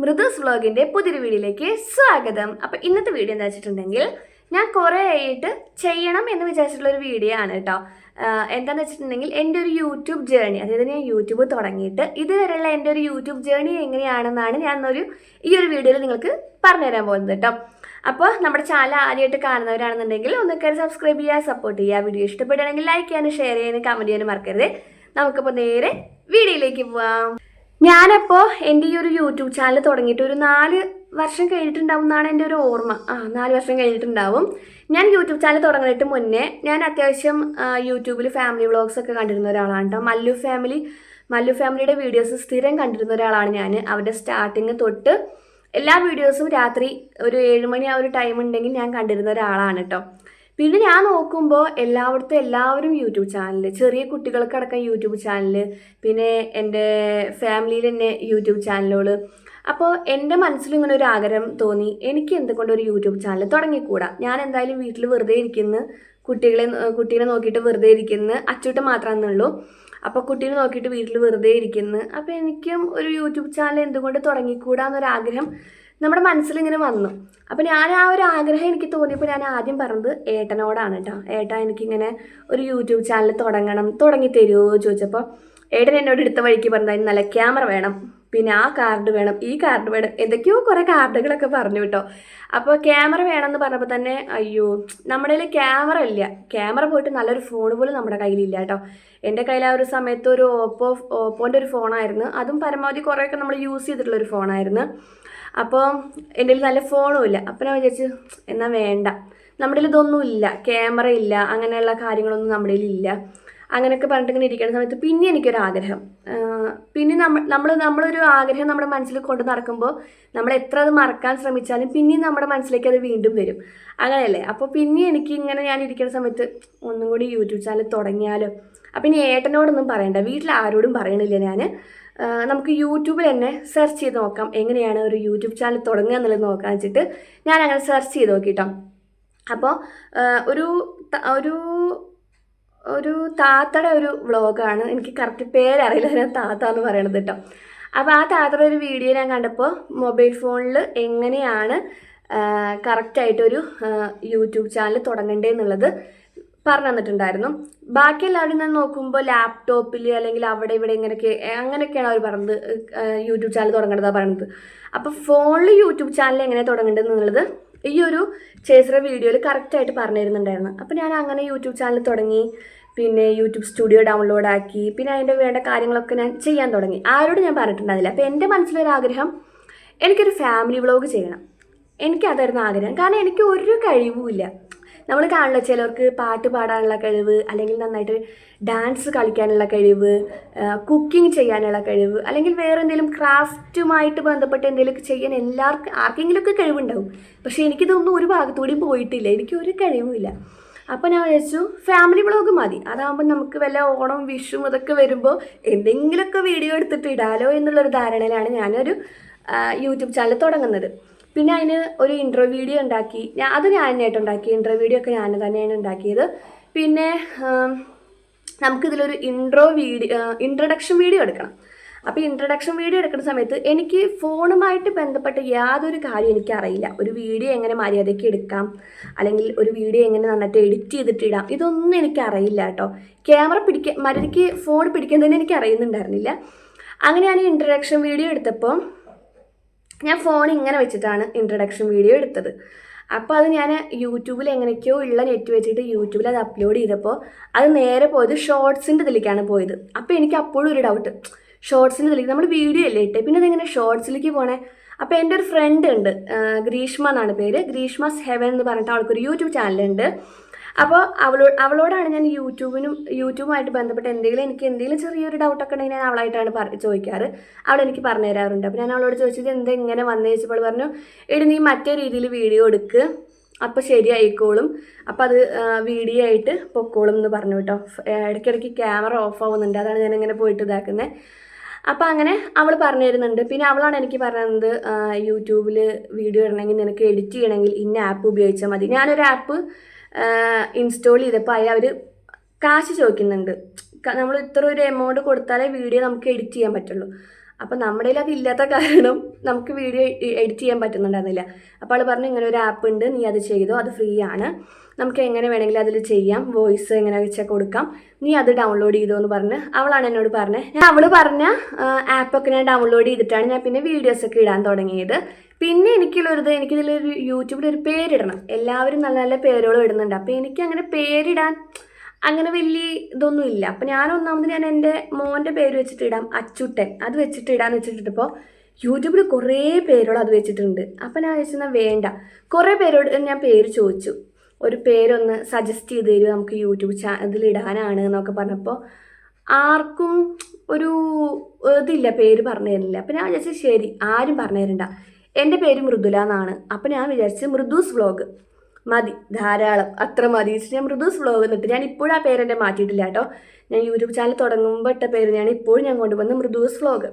മൃദുസ് വ്ളോഗിന്റെ പുതിയൊരു വീഡിയോയിലേക്ക് സ്വാഗതം. അപ്പോൾ ഇന്നത്തെ വീഡിയോ എന്താ വെച്ചിട്ടുണ്ടെങ്കിൽ ഞാൻ കുറേ ആയിട്ട് ചെയ്യണം എന്ന് വിചാരിച്ചിട്ടുള്ള ഒരു വീഡിയോ ആണ് കേട്ടോ എന്താണെന്ന് വെച്ചിട്ടുണ്ടെങ്കിൽ എന്റെ ഒരു യൂട്യൂബ് ജേണി അതായത് ഞാൻ യൂട്യൂബ് തുടങ്ങിയിട്ട് ഇതുവരെയുള്ള എന്റെ ഒരു യൂട്യൂബ് ജേണി എങ്ങനെയാണെന്നാണ് ഞാൻ ഒരു ഈ ഒരു വീഡിയോയിൽ നിങ്ങൾക്ക് പറഞ്ഞുതരാൻ പോകുന്നത് കേട്ടോ അപ്പോൾ നമ്മുടെ ചാനൽ ആദ്യമായിട്ട് കാണുന്നവരാണെന്നുണ്ടെങ്കിൽ ഒന്ന് കയറി സബ്സ്ക്രൈബ് ചെയ്യുക സപ്പോർട്ട് ചെയ്യുക. വീഡിയോ ഇഷ്ടപ്പെടുകയാണെങ്കിൽ ലൈക്ക് ചെയ്യാനും ഷെയർ ചെയ്യാനും കമന്റ് ചെയ്യാനും മറക്കരുത്. നമുക്കിപ്പോൾ നേരെ വീഡിയോയിലേക്ക് പോവാം. ഞാനപ്പോൾ എന്റെ ഈ ഒരു യൂട്യൂബ് ചാനൽ തുടങ്ങിയിട്ട് ഒരു നാല് വർഷം കഴിഞ്ഞിട്ടുണ്ടാവും എന്നാണ് എന്റെ ഒരു ഓർമ്മ. ആ നാല് വർഷം കഴിഞ്ഞിട്ടുണ്ടാവും. ഞാൻ യൂട്യൂബ് ചാനൽ തുടങ്ങിയിട്ട് മുന്നേ ഞാൻ അത്യാവശ്യം യൂട്യൂബിൽ ഫാമിലി വ്ളോഗ്സ് ഒക്കെ കണ്ടിരുന്ന ഒരാളാണ് കേട്ടോ. മല്ലു ഫാമിലി മല്ലു ഫാമിലിയുടെ വീഡിയോസ് സ്ഥിരം കണ്ടിരുന്ന ഒരാളാണ് ഞാൻ. അവരുടെ സ്റ്റാർട്ടിങ് തൊട്ട് എല്ലാ വീഡിയോസും രാത്രി ഒരു ഏഴ് മണി ആ ഒരു ടൈം ഉണ്ടെങ്കിൽ ഞാൻ കണ്ടിരുന്ന ഒരാളാണ് കേട്ടോ. പിന്നെ ഞാൻ നോക്കുമ്പോൾ എല്ലായിടത്തും എല്ലാവരും യൂട്യൂബ് ചാനൽ ചെറിയ കുട്ടികൾക്കടക്കം യൂട്യൂബ് ചാനൽ പിന്നെ എന്റെ ഫാമിലിയിൽ തന്നെ യൂട്യൂബ് ചാനലുകൾ അപ്പോൾ എന്റെ മനസ്സിൽ ഇങ്ങനെ ഒരു ആഗ്രഹം തോന്നി എനിക്ക് എന്തുകൊണ്ട് ഒരു യൂട്യൂബ് ചാനൽ തുടങ്ങിക്കൂടാ? ഞാൻ എന്തായാലും വീട്ടിൽ വെറുതെ ഇരിക്കുന്ന കുട്ടികളെ കുട്ടീനെ നോക്കിയിട്ട് വെറുതെ ഇരിക്കുന്നു അച്ചൂട്ട് മാത്രമെന്നുള്ളൂ അപ്പോൾ കുട്ടീനെ നോക്കിയിട്ട് വീട്ടിൽ വെറുതെ ഇരിക്കുന്നു. അപ്പോൾ എനിക്കും ഒരു യൂട്യൂബ് ചാനൽ എന്തുകൊണ്ട് തുടങ്ങിക്കൂടാന്നൊരാഗ്രഹം നമ്മുടെ മനസ്സിലിങ്ങനെ വന്നു. അപ്പോൾ ഞാൻ ആ ഒരു ആഗ്രഹം എനിക്ക് തോന്നിയപ്പോൾ ഞാൻ ആദ്യം പറഞ്ഞത് ഏട്ടനോടാണ് കേട്ടോ ഏട്ടാ എനിക്കിങ്ങനെ ഒരു യൂട്യൂബ് ചാനൽ തുടങ്ങണം തുടങ്ങി തരുമോ ചോദിച്ചപ്പോൾ ഏട്ടൻ എന്നോട് എടുത്ത വഴിക്ക് പറഞ്ഞു നല്ല ക്യാമറ വേണം പിന്നെ ആ കാർഡ് വേണം ഈ കാർഡ് വേണം എന്തൊക്കെയോ കുറേ കാർഡുകളൊക്കെ പറഞ്ഞു കേട്ടോ അപ്പോൾ ക്യാമറ വേണമെന്ന് പറഞ്ഞപ്പോൾ തന്നെ അയ്യോ നമ്മുടെ കയ്യിൽ ക്യാമറ ഇല്ല. ക്യാമറ പോയിട്ട് നല്ലൊരു ഫോൺ പോലും നമ്മുടെ കയ്യിലില്ല കേട്ടോ എന്റെ കയ്യിൽ ആ ഒരു സമയത്ത് ഒരു ഓപ്പോ ഓപ്പോന്റെ ഒരു ഫോണായിരുന്നു. അതും പരമാവധി കുറേയൊക്കെ നമ്മൾ യൂസ് ചെയ്തിട്ടുള്ള ഒരു ഫോണായിരുന്നു. അപ്പോൾ എന്റെ കയ്യിൽ നല്ല ഫോണും ഇല്ല. അപ്പം ഞാൻ വിചാരിച്ചു എന്നാൽ വേണ്ട. നമ്മുടെ ഇതൊന്നും ഇല്ല. ക്യാമറ ഇല്ല. അങ്ങനെയുള്ള കാര്യങ്ങളൊന്നും നമ്മുടെ ഇല്ല. അങ്ങനെയൊക്കെ പറഞ്ഞിട്ട് ഇങ്ങനെ ഇരിക്കുന്ന സമയത്ത് പിന്നെ എനിക്കൊരാഗ്രഹം പിന്നെ നമ്മൾ നമ്മൾ നമ്മളൊരു ആഗ്രഹം നമ്മുടെ മനസ്സിൽ കൊണ്ട് നടക്കുമ്പോൾ നമ്മൾ എത്ര അത് മറക്കാൻ ശ്രമിച്ചാലും പിന്നെയും നമ്മുടെ മനസ്സിലേക്ക് അത് വീണ്ടും വരും. അങ്ങനെയല്ലേ? അപ്പോൾ പിന്നെ എനിക്ക് ഇങ്ങനെ ഞാൻ ഇരിക്കുന്ന സമയത്ത് ഒന്നും കൂടി യൂട്യൂബ് ചാനൽ തുടങ്ങിയാലോ? അപ്പം ഇനി ഏട്ടനോടൊന്നും പറയണ്ട. വീട്ടിൽ ആരോടും പറയണില്ല ഞാൻ നമുക്ക് യൂട്യൂബിൽ തന്നെ സെർച്ച് ചെയ്ത് നോക്കാം. എങ്ങനെയാണ് ഒരു യൂട്യൂബ് ചാനൽ തുടങ്ങുക എന്നുള്ളത് നോക്കാൻ വെച്ചിട്ട് ഞാൻ അങ്ങനെ സെർച്ച് ചെയ്ത് നോക്കിട്ടോ. അപ്പോൾ ഒരു ഒരു ഒരു താത്തയുടെ ഒരു വ്ളോഗാണ് എനിക്ക് കറക്റ്റ് പേരറിയില്ല ഞാൻ താത്ത എന്ന് പറയണത് കേട്ടോ അപ്പോൾ ആ താത്തയുടെ ഒരു വീഡിയോ ഞാൻ കണ്ടപ്പോൾ മൊബൈൽ ഫോണിൽ എങ്ങനെയാണ് കറക്റ്റായിട്ടൊരു യൂട്യൂബ് ചാനൽ തുടങ്ങണ്ടേന്നുള്ളത് പറഞ്ഞു തന്നിട്ടുണ്ടായിരുന്നു ബാക്കി എല്ലാവരും ഞാൻ നോക്കുമ്പോൾ ലാപ്ടോപ്പിൽ അല്ലെങ്കിൽ അവിടെ ഇവിടെ ഇങ്ങനെയൊക്കെ അങ്ങനെയൊക്കെയാണ് അവർ പറഞ്ഞത്. യൂട്യൂബ് ചാനൽ തുടങ്ങേണ്ടതാണ് പറയുന്നത് അപ്പോൾ ഫോണിൽ യൂട്യൂബ് ചാനൽ എങ്ങനെ തുടങ്ങേണ്ടതെന്നുള്ളത് ഈ ഒരു ചേച്ചറ വീഡിയോയിൽ കറക്റ്റായിട്ട് പറഞ്ഞു തരുന്നുണ്ടായിരുന്നു അപ്പോൾ ഞാൻ അങ്ങനെ യൂട്യൂബ് ചാനൽ തുടങ്ങി. പിന്നെ യൂട്യൂബ് സ്റ്റുഡിയോ ഡൗൺലോഡ് ആക്കി. പിന്നെ അതിന്റെ വേണ്ട കാര്യങ്ങളൊക്കെ ഞാൻ ചെയ്യാൻ തുടങ്ങി. ആരോട് ഞാൻ പറഞ്ഞിട്ടുണ്ടായിരുന്നില്ല. അപ്പോൾ എന്റെ മനസ്സിലൊരാഗ്രഹം എനിക്കൊരു ഫാമിലി വ്ളോഗ് ചെയ്യണം. എനിക്കതായിരുന്നു ആഗ്രഹം. കാരണം എനിക്ക് ഒരു കഴിവുമില്ല. നമ്മൾ കാണില്ല ചിലർക്ക് പാട്ട് പാടാനുള്ള കഴിവ് അല്ലെങ്കിൽ നന്നായിട്ട് ഡാൻസ് കളിക്കാനുള്ള കഴിവ് കുക്കിംഗ് ചെയ്യാനുള്ള കഴിവ് അല്ലെങ്കിൽ വേറെ എന്തെങ്കിലും ക്രാഫ്റ്റുമായിട്ട് ബന്ധപ്പെട്ട് എന്തെങ്കിലുമൊക്കെ ചെയ്യാൻ എല്ലാവർക്കും ആർക്കെങ്കിലുമൊക്കെ കഴിവുണ്ടാവും. പക്ഷേ എനിക്കിതൊന്നും ഒരു ഭാഗത്തുകൂടിയും പോയിട്ടില്ല. എനിക്ക് ഒരു കഴിവുമില്ല. അപ്പോൾ ഞാൻ വിചാരിച്ചു ഫാമിലി വ്ളോഗ് മതി. അതാകുമ്പോൾ നമുക്ക് വല്ല ഓണം വിഷും അതൊക്കെ വരുമ്പോൾ എന്തെങ്കിലുമൊക്കെ വീഡിയോ എടുത്തിട്ട് ഇടാലോ എന്നുള്ളൊരു ധാരണയിലാണ് ഞാനൊരു യൂട്യൂബ് ചാനൽ തുടങ്ങുന്നത്. പിന്നെ അതിന് ഒരു ഇൻട്രോ വീഡിയോ ഉണ്ടാക്കി. ഞാൻ അത് ഞാൻ തന്നെയായിട്ട് ഉണ്ടാക്കി. ഇൻട്രോ വീഡിയോ ഒക്കെ ഞാൻ തന്നെയാണ് ഉണ്ടാക്കിയത്. പിന്നെ നമുക്കിതിലൊരു ഇൻട്രോ വീഡിയോ ഇൻട്രഡക്ഷൻ വീഡിയോ എടുക്കണം. അപ്പോൾ ഇൻട്രഡക്ഷൻ വീഡിയോ എടുക്കുന്ന സമയത്ത് എനിക്ക് ഫോണുമായിട്ട് ബന്ധപ്പെട്ട യാതൊരു കാര്യം എനിക്കറിയില്ല. ഒരു വീഡിയോ എങ്ങനെ മര്യാദയ്ക്ക് എടുക്കാം? അല്ലെങ്കിൽ ഒരു വീഡിയോ എങ്ങനെ നന്നായിട്ട് എഡിറ്റ് ചെയ്തിട്ട് ഇടാം? ഇതൊന്നും എനിക്കറിയില്ല കേട്ടോ. ക്യാമറ പിടിക്കാൻ മര്യാദയ്ക്ക് ഫോൺ പിടിക്കാൻ തന്നെ എനിക്ക് അറിയുന്നുണ്ടായിരുന്നില്ല അങ്ങനെ ഞാൻ ഇൻട്രഡക്ഷൻ വീഡിയോ എടുത്തപ്പോൾ ഞാൻ ഫോൺ ഇങ്ങനെ വെച്ചിട്ടാണ് ഇൻട്രഡക്ഷൻ വീഡിയോ എടുത്തത്. അപ്പോൾ അത് ഞാൻ യൂട്യൂബിൽ എങ്ങനെയൊക്കെയോ ഉള്ള നെറ്റ് വെച്ചിട്ട് യൂട്യൂബിൽ അത് അപ്ലോഡ് ചെയ്തപ്പോൾ അത് നേരെ പോയത് ഷോർട്സിന്റെ ഇതിലേക്കാണ് പോയത്. അപ്പോൾ എനിക്ക് അപ്പോഴും ഒരു ഡൗട്ട് ഷോർട്സിന്റെ ഇതിലേക്ക് നമ്മൾ വീഡിയോ അല്ലേ ഇട്ടേ? പിന്നെ അതെങ്ങനെ ഷോർട്സിലേക്ക് പോണേ? അപ്പോൾ എന്റെ ഒരു ഫ്രണ്ട് ഉണ്ട് ഗ്രീഷ്മ എന്നാണ് പേര്. ഗ്രീഷ്മസ് ഹെവൻ എന്ന് പറഞ്ഞിട്ട് അവൾക്കൊരു യൂട്യൂബ് ചാനലുണ്ട് അപ്പോൾ അവളോ അവളോടാണ് ഞാൻ യൂട്യൂബിനും യൂട്യൂബുമായിട്ട് ബന്ധപ്പെട്ട് എന്തെങ്കിലും എനിക്ക് എന്തെങ്കിലും ചെറിയൊരു ഡൗട്ടൊക്കെ ഉണ്ടെങ്കിൽ ഞാൻ അവളായിട്ടാണ് പറ ചോദിക്കാറ്. അവൾ എനിക്ക് പറഞ്ഞു തരാറുണ്ട്. അപ്പോൾ ഞാൻ അവളോട് ചോദിച്ചത് എന്താ ഇങ്ങനെ വന്നു? ചോദിച്ചപ്പോൾ പറഞ്ഞു എടി നീ മറ്റേ രീതിയിൽ വീഡിയോ എടുക്ക്. അപ്പോൾ ശരിയായിക്കോളും. അപ്പോൾ അത് വീഡിയോ ആയിട്ട് പൊക്കോളും എന്ന് പറഞ്ഞു കേട്ടോ. ഇടയ്ക്കിടയ്ക്ക് ക്യാമറ ഓഫ് ആവുന്നുണ്ട്. അതാണ് ഞാൻ ഇങ്ങനെ പോയിട്ട് ഇതാക്കുന്നത് അപ്പോൾ അങ്ങനെ അവൾ പറഞ്ഞു തരുന്നുണ്ട്. പിന്നെ അവളാണ് എനിക്ക് പറയുന്നത് യൂട്യൂബിൽ വീഡിയോ ഇടണമെങ്കിൽ നിനക്ക് എഡിറ്റ് ചെയ്യണമെങ്കിൽ ഇന്ന ആപ്പ് ഉപയോഗിച്ചാൽ മതി. ഞാനൊരു ആപ്പ് ഇൻസ്റ്റാൾ ചെയ്തപ്പോൾ അതിൽ അവർ കാശ് ചോദിക്കുന്നുണ്ട്. നമ്മൾ ഇത്ര ഒരു എമൗണ്ട് കൊടുത്താലേ വീഡിയോ നമുക്ക് എഡിറ്റ് ചെയ്യാൻ പറ്റുള്ളൂ. അപ്പോൾ നമ്മുടെ കയ്യിൽ അതില്ലാത്ത കാരണം നമുക്ക് വീഡിയോ എഡിറ്റ് ചെയ്യാൻ പറ്റുന്നുണ്ടായിരുന്നില്ല. അപ്പോൾ അവൾ പറഞ്ഞു ഇങ്ങനെ ഒരു ആപ്പ് ഉണ്ട് നീ അത് ചെയ്തോ അത് ഫ്രീ ആണ്. നമുക്ക് എങ്ങനെ വേണമെങ്കിലും അതിൽ ചെയ്യാം വോയിസ് എങ്ങനെ വെച്ചാൽ കൊടുക്കാം. നീ അത് ഡൗൺലോഡ് ചെയ്തോ എന്ന് പറഞ്ഞ് അവളാണ് എന്നോട് പറഞ്ഞത് ഞാൻ അവൾ പറഞ്ഞ ആപ്പൊക്കെ ഞാൻ ഡൗൺലോഡ് ചെയ്തിട്ടാണ് ഞാൻ പിന്നെ വീഡിയോസൊക്കെ ഇടാൻ തുടങ്ങിയത്. പിന്നെ എനിക്കുള്ളൊരിത് എനിക്കിതിലൊരു യൂട്യൂബിൽ ഒരു പേരിടണം. എല്ലാവരും നല്ല നല്ല പേരുകളും ഇടുന്നുണ്ട്. അപ്പോൾ എനിക്ക് അങ്ങനെ പേരിടാൻ അങ്ങനെ വലിയ ഇതൊന്നും ഇല്ല. അപ്പം ഞാൻ ഒന്നാമത് ഞാൻ എന്റെ മോന്റെ പേര് വെച്ചിട്ട് ഇടാം അച്ചുട്ടൻ. അത് വെച്ചിട്ട് ഇടാന്ന് വെച്ചിട്ടിപ്പോൾ യൂട്യൂബിൽ കുറേ പേരോട് അത് വെച്ചിട്ടുണ്ട്. അപ്പം ഞാൻ വെച്ചാൽ വേണ്ട. കുറേ പേരോട് ഞാൻ പേര് ചോദിച്ചു. ഒരു പേരൊന്ന് സജസ്റ്റ് ചെയ്ത് തരുമോ നമുക്ക് യൂട്യൂബ് ചാ ഇതിലിടാനാണ് എന്നൊക്കെ പറഞ്ഞപ്പോൾ ആർക്കും ഒരു ഇതില്ല പേര് പറഞ്ഞു തരുന്നില്ല. അപ്പം ഞാൻ വിചാരിച്ചു ശരി ആരും പറഞ്ഞു തരണ്ട. എന്റെ പേര് മൃദുല എന്നാണ്. അപ്പം ഞാൻ വിചാരിച്ച് മൃദൂസ് വ്ളോഗ് മതി ധാരാളം. അത്ര മതി. ഞാൻ മൃദൂസ് വ്ളോഗ് എന്നിട്ട് ഞാൻ ഇപ്പോഴും ആ പേരെന്റെ മാറ്റിയിട്ടില്ല കേട്ടോ. ഞാൻ യൂട്യൂബ് ചാനൽ തുടങ്ങുമ്പോൾ ഇട്ട പേര് ഞാൻ ഇപ്പോഴും ഞാൻ കൊണ്ടുവന്ന് മൃദൂസ് വ്ളോഗ്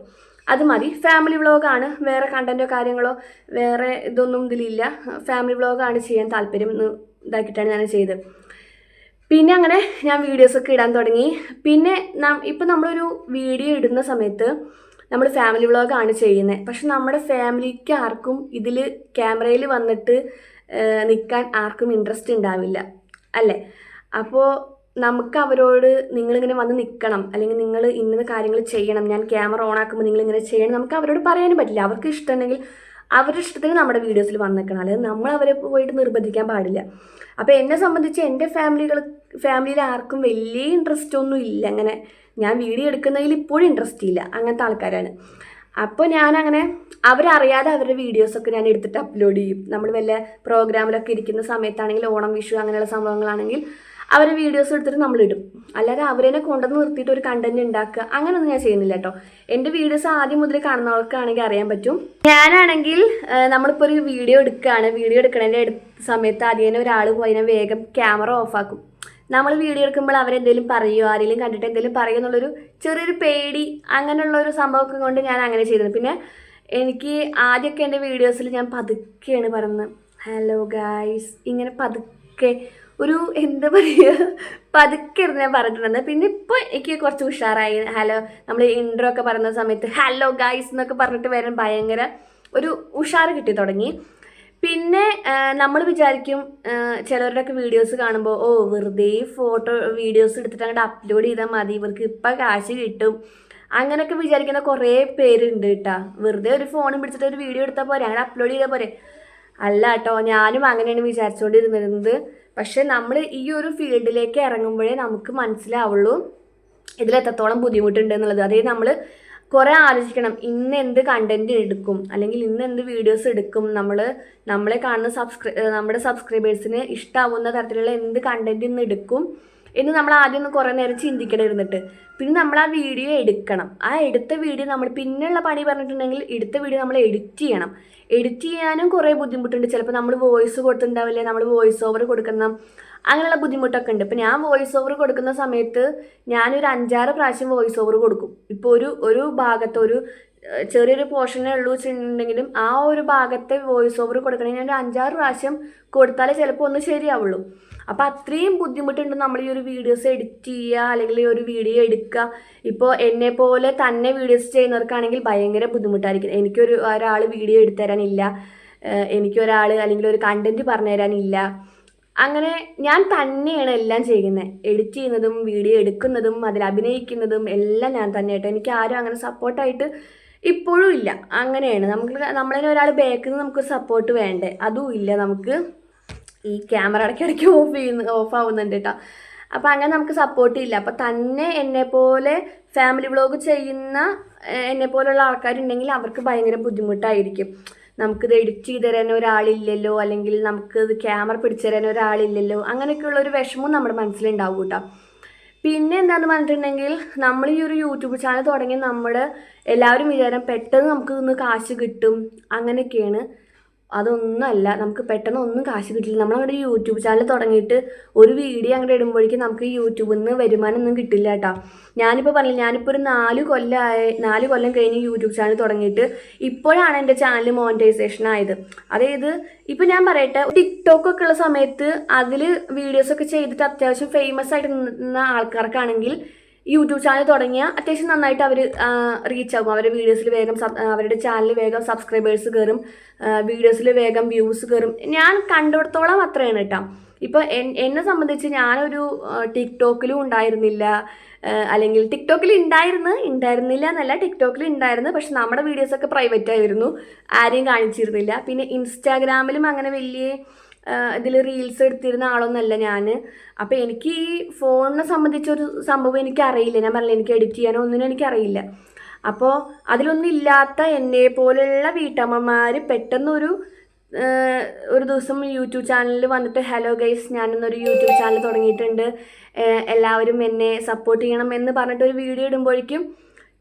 അത് മതി. ഫാമിലി വ്ളോഗാണ് വേറെ കണ്ടന്റോ കാര്യങ്ങളോ വേറെ ഇതൊന്നും ഇതിലില്ല. ഫാമിലി വ്ളോഗാണ് ചെയ്യാൻ താല്പര്യം ഇതാക്കിയിട്ടാണ് ഞാൻ ചെയ്തത്. പിന്നെ അങ്ങനെ ഞാൻ വീഡിയോസൊക്കെ ഇടാൻ തുടങ്ങി. പിന്നെ ഇപ്പം നമ്മളൊരു വീഡിയോ ഇടുന്ന സമയത്ത് നമ്മൾ ഫാമിലി വ്ളോഗാണ് ചെയ്യുന്നത് പക്ഷെ നമ്മുടെ ഫാമിലിക്ക് ആർക്കും ഇതിൽ ക്യാമറയിൽ വന്നിട്ട് നിൽക്കാൻ ആർക്കും ഇൻട്രസ്റ്റ് ഉണ്ടാവില്ല അല്ലേ? അപ്പോൾ നമുക്ക് അവരോട് നിങ്ങളിങ്ങനെ വന്ന് നിൽക്കണം അല്ലെങ്കിൽ നിങ്ങൾ ഇന്നത് കാര്യങ്ങൾ ചെയ്യണം ഞാൻ ക്യാമറ ഓൺ ആക്കുമ്പോൾ നിങ്ങളിങ്ങനെ ചെയ്യണം നമുക്ക് അവരോട് പറയാനും പറ്റില്ല. അവർക്ക് ഇഷ്ടമുണ്ടെങ്കിൽ അവരുടെ ഇഷ്ടത്തിന് നമ്മുടെ വീഡിയോസിൽ വന്നിരിക്കണം അല്ലെങ്കിൽ നമ്മൾ അവരെ പോയിട്ട് നിർബന്ധിക്കാൻ പാടില്ല. അപ്പോൾ എന്നെ സംബന്ധിച്ച് എന്റെ ഫാമിലികൾ ഫാമിലിയിൽ ആർക്കും വലിയ ഇൻട്രസ്റ്റ് ഒന്നും ഇല്ല. അങ്ങനെ ഞാൻ വീഡിയോ എടുക്കുന്നതിൽ ഇപ്പോഴും ഇൻട്രസ്റ്റ് ഇല്ല. അങ്ങനത്തെ ആൾക്കാരാണ്. അപ്പോൾ ഞാനങ്ങനെ അവരറിയാതെ അവരുടെ വീഡിയോസൊക്കെ ഞാൻ എടുത്തിട്ട് അപ്ലോഡ് ചെയ്യും. നമ്മൾ വല്ല പ്രോഗ്രാമിലൊക്കെ ഇരിക്കുന്ന സമയത്താണെങ്കിൽ ഓണം വിഷു അങ്ങനെയുള്ള സംഭവങ്ങളാണെങ്കിൽ അവരുടെ വീഡിയോസ് എടുത്തിട്ട് നമ്മളിടും അല്ലാതെ അവരെന്നെ കൊണ്ടുവന്ന് നിർത്തിയിട്ട് ഒരു കണ്ടന്റ് ഉണ്ടാക്കുക അങ്ങനെയൊന്നും ഞാൻ ചെയ്യുന്നില്ല കേട്ടോ. എന്റെ വീഡിയോസ് ആദ്യം മുതൽ കാണുന്നവർക്കാണെങ്കിൽ അറിയാൻ പറ്റും. ഞാനാണെങ്കിൽ നമ്മളിപ്പോൾ ഒരു വീഡിയോ എടുക്കുകയാണ്. വീഡിയോ എടുക്കണതിന്റെ സമയത്ത് ആദ്യം തന്നെ ഒരാൾ പോയി വേഗം ക്യാമറ ഓഫാക്കും നമ്മൾ വീഡിയോ എടുക്കുമ്പോൾ അവരെന്തെങ്കിലും പറയുമോ ആരെങ്കിലും കണ്ടിട്ട് എന്തെങ്കിലും പറയുമോ എന്നുള്ളൊരു ചെറിയൊരു പേടി അങ്ങനെയുള്ള ഒരു സംഭവമൊക്കെ കൊണ്ട് ഞാൻ അങ്ങനെ ചെയ്തത് പിന്നെ എനിക്ക് ആദ്യമൊക്കെ എന്റെ വീഡിയോസിൽ ഞാൻ പതുക്കെയാണ് പറയുന്നത്. ഹലോ ഗായ്സ് ഇങ്ങനെ പതുക്കെ ഒരു എന്താ പറയുക പതുക്കെ ഇരുന്ന് ഞാൻ പറഞ്ഞിട്ടുണ്ടെന്ന് പിന്നെ ഇപ്പോൾ എനിക്ക് കുറച്ച് ഉഷാറായി. ഹലോ നമ്മൾ ഇൻട്രോ ഒക്കെ പറയുന്ന സമയത്ത് ഹലോ ഗായ്സ് എന്നൊക്കെ പറഞ്ഞിട്ട് വരാൻ ഭയങ്കര ഒരു ഉഷാറ് കിട്ടി തുടങ്ങി. പിന്നെ നമ്മൾ വിചാരിക്കും ചിലവരുടെയൊക്കെ വീഡിയോസ് കാണുമ്പോൾ ഓ വെറുതെ ഫോട്ടോ വീഡിയോസ് എടുത്തിട്ട് അങ്ങോട്ട് അപ്ലോഡ് ചെയ്താൽ മതി ഇവർക്ക് ഇപ്പം കാശ് കിട്ടും. അങ്ങനെയൊക്കെ വിചാരിക്കുന്ന കുറേ പേരുണ്ട് കേട്ടാ വെറുതെ ഒരു ഫോണും പിടിച്ചിട്ട് ഒരു വീഡിയോ എടുത്താൽ പോരെ അങ്ങനെ അപ്ലോഡ് ചെയ്താൽ പോരെ. അല്ല കേട്ടോ ഞാനും അങ്ങനെയാണ് വിചാരിച്ചുകൊണ്ടിരുന്നത് പക്ഷെ നമ്മൾ ഈ ഒരു ഫീൽഡിലേക്ക് ഇറങ്ങുമ്പോഴേ നമുക്ക് മനസ്സിലാവുള്ളൂ ഇതിൽ എത്രത്തോളം ബുദ്ധിമുട്ടുണ്ട് എന്നുള്ളത്. അതായത് നമ്മൾ കുറേ ആലോചിക്കണം ഇന്ന് എന്ത് കണ്ടന്റ് എടുക്കും അല്ലെങ്കിൽ ഇന്ന് എന്ത് വീഡിയോസ് എടുക്കും നമ്മൾ നമ്മളെ കാണുന്ന സബ്സ്ക്രൈ നമ്മുടെ സബ്സ്ക്രൈബേഴ്സിന് ഇഷ്ടാവുന്ന തരത്തിലുള്ള എന്ത് കണ്ടന്റ് ഇന്ന് എടുക്കും എന്ന് നമ്മൾ ആദ്യം ഒന്ന് കുറേ നേരം ചിന്തിക്കണം ഇരുന്നിട്ട്. പിന്നെ നമ്മൾ ആ വീഡിയോ എടുക്കണം. ആ എടുത്ത വീഡിയോ നമ്മൾ പിന്നെയുള്ള പണി പറഞ്ഞിട്ടുണ്ടെങ്കിൽ എടുത്ത വീഡിയോ നമ്മൾ എഡിറ്റ് ചെയ്യണം. എഡിറ്റ് ചെയ്യാനും കുറേ ബുദ്ധിമുട്ടുണ്ട്. ചിലപ്പോൾ നമ്മൾ വോയിസ് കൊടുത്തിട്ടുണ്ടാവില്ലേ നമ്മൾ വോയിസ് ഓവർ കൊടുക്കുന്ന അങ്ങനെയുള്ള ബുദ്ധിമുട്ടൊക്കെ ഉണ്ട് ഇപ്പം ഞാൻ വോയിസ് ഓവർ കൊടുക്കുന്ന സമയത്ത് ഞാനൊരു അഞ്ചാറ് പ്രാവശ്യം വോയിസ് ഓവർ കൊടുക്കും. ഇപ്പോൾ ഒരു ഒരു ഭാഗത്ത് ഒരു ചെറിയൊരു പോർഷനേ ഉള്ളൂ വെച്ചിട്ടുണ്ടെങ്കിലും ആ ഒരു ഭാഗത്തെ വോയിസ് ഓവർ കൊടുക്കണമെങ്കിൽ ഞാൻ ഒരു അഞ്ചാറ് പ്രാവശ്യം കൊടുത്താലേ ചിലപ്പോൾ ഒന്ന് ശരിയാവുള്ളൂ. അപ്പോൾ അത്രയും ബുദ്ധിമുട്ടുണ്ട് നമ്മൾ ഈ ഒരു വീഡിയോസ് എഡിറ്റ് ചെയ്യുക അല്ലെങ്കിൽ ഈ ഒരു വീഡിയോ എടുക്കുക. ഇപ്പോൾ എന്നെ പോലെ തന്നെ വീഡിയോസ് ചെയ്യുന്നവർക്കാണെങ്കിൽ ഭയങ്കര ബുദ്ധിമുട്ടായിരിക്കും. എനിക്കൊരു ഒരാൾ വീഡിയോ എടുത്തരാനില്ല എനിക്കൊരാൾ അല്ലെങ്കിൽ ഒരു കണ്ടന്റ് പറഞ്ഞു തരാനില്ല. അങ്ങനെ ഞാൻ തന്നെയാണ് എല്ലാം ചെയ്യുന്നത്. എഡിറ്റ് ചെയ്യുന്നതും വീഡിയോ എടുക്കുന്നതും അതിൽ അഭിനയിക്കുന്നതും എല്ലാം ഞാൻ തന്നെ കേട്ടോ എനിക്ക് ആരും അങ്ങനെ സപ്പോർട്ടായിട്ട് ഇപ്പോഴും ഇല്ല. അങ്ങനെയാണ്. നമുക്ക് നമ്മളതിന് ഒരാൾ ബേക്കിൽ നിന്ന് നമുക്ക് സപ്പോർട്ട് വേണ്ടേ? അതും ഇല്ല നമുക്ക്. ഈ ക്യാമറ ഇടയ്ക്കിടയ്ക്ക് ഓഫ് ചെയ്യുന്ന ഓഫ് ആവുന്നുണ്ട് കേട്ടോ അപ്പോൾ അങ്ങനെ നമുക്ക് സപ്പോർട്ട് ഇല്ല. അപ്പോൾ തന്നെ എന്നെപ്പോലെ ഫാമിലി വ്ളോഗ് ചെയ്യുന്ന എന്നെ എന്നെപ്പോലുള്ള ആൾക്കാരുണ്ടെങ്കിൽ അവർക്ക് ഭയങ്കര ബുദ്ധിമുട്ടായിരിക്കും. നമുക്കിത് എഡിറ്റ് ചെയ്ത് തരാൻ ഒരാളില്ലല്ലോ അല്ലെങ്കിൽ നമുക്ക് ഇത് ക്യാമറ പിടിച്ചു തരാൻ ഒരാളില്ലല്ലോ അങ്ങനെയൊക്കെയുള്ള ഒരു വിഷമവും നമ്മുടെ മനസ്സിലുണ്ടാവും കേട്ടോ പിന്നെ എന്താണെന്ന് പറഞ്ഞിട്ടുണ്ടെങ്കിൽ നമ്മൾ ഈ ഒരു യൂട്യൂബ് ചാനൽ തുടങ്ങി നമ്മൾ എല്ലാവരും വിചാരം പെട്ടെന്ന് നമുക്ക് ഇന്ന് കാശ് കിട്ടും അങ്ങനെയൊക്കെയാണ്. അതൊന്നുമല്ല. നമുക്ക് പെട്ടെന്ന് ഒന്നും കാശ് കിട്ടില്ല. നമ്മൾ അങ്ങോട്ട് യൂട്യൂബ് ചാനൽ തുടങ്ങിയിട്ട് ഒരു വീഡിയോ അങ്ങോട്ട് ഇടുമ്പോഴേക്കും നമുക്ക് യൂട്യൂബിൽ നിന്ന് വരുമാനം ഒന്നും കിട്ടില്ല കേട്ടോ. ഞാനിപ്പോൾ പറഞ്ഞില്ല ഞാനിപ്പോൾ ഒരു നാല് കൊല്ലമായി നാല് കൊല്ലം കഴിഞ്ഞ് യൂട്യൂബ് ചാനൽ തുടങ്ങിയിട്ട് ഇപ്പോഴാണ് എന്റെ ചാനൽ മോണിറ്റൈസേഷൻ ആയത്. അതായത് ഇപ്പോൾ ഞാൻ പറയട്ടെ ടിക്ടോക്ക് ഒക്കെ ഉള്ള സമയത്ത് അതിൽ വീഡിയോസൊക്കെ ചെയ്തിട്ട് അത്യാവശ്യം ഫേമസ് ആയിട്ട് നിന്ന ആൾക്കാർക്കാണെങ്കിൽ യൂട്യൂബ് ചാനൽ തുടങ്ങിയ അത്യാവശ്യം നന്നായിട്ട് അവർ റീച്ച് ആകും. അവരുടെ വീഡിയോസിൽ വേഗം അവരുടെ ചാനലിൽ വേഗം സബ്സ്ക്രൈബേഴ്സ് കയറും വീഡിയോസിൽ വേഗം വ്യൂസ് കയറും ഞാൻ കണ്ടിടത്തോളം അത്രയാണ് കേട്ടോ ഇപ്പോൾ എന്നെ സംബന്ധിച്ച് ഞാനൊരു ടിക്ടോക്കിലും ഉണ്ടായിരുന്നില്ല. അല്ലെങ്കിൽ ടിക്ടോക്കിൽ ഉണ്ടായിരുന്നു ഉണ്ടായിരുന്നില്ല എന്നല്ല ടിക്ടോക്കിൽ ഉണ്ടായിരുന്നു പക്ഷെ നമ്മുടെ വീഡിയോസൊക്കെ പ്രൈവറ്റ് ആയിരുന്നു. ആരെയും കാണിച്ചിരുന്നില്ല. പിന്നെ ഇൻസ്റ്റാഗ്രാമിലും അങ്ങനെ വലിയ ഇതിൽ റീൽസ് എടുത്തിരുന്ന ആളൊന്നല്ല ഞാൻ അപ്പോൾ എനിക്ക് ഈ ഫോണിനെ സംബന്ധിച്ചൊരു സംഭവം എനിക്ക് അറിയില്ല ഞാൻ പറഞ്ഞില്ല എനിക്ക് എഡിറ്റ് ചെയ്യാനോ ഒന്നിനും എനിക്കറിയില്ല. അപ്പോൾ അതിലൊന്നും ഇല്ലാത്ത എന്നെ പോലെയുള്ള വീട്ടമ്മമാർ പെട്ടെന്നൊരു ഒരു ദിവസം യൂട്യൂബ് ചാനലിൽ വന്നിട്ട് ഹലോ ഗൈസ് ഞാനിന്നൊരു യൂട്യൂബ് ചാനൽ തുടങ്ങിയിട്ടുണ്ട്. എല്ലാവരും എന്നെ സപ്പോർട്ട് ചെയ്യണം എന്ന് പറഞ്ഞിട്ട് ഒരു വീഡിയോ ഇടുമ്പോഴേക്കും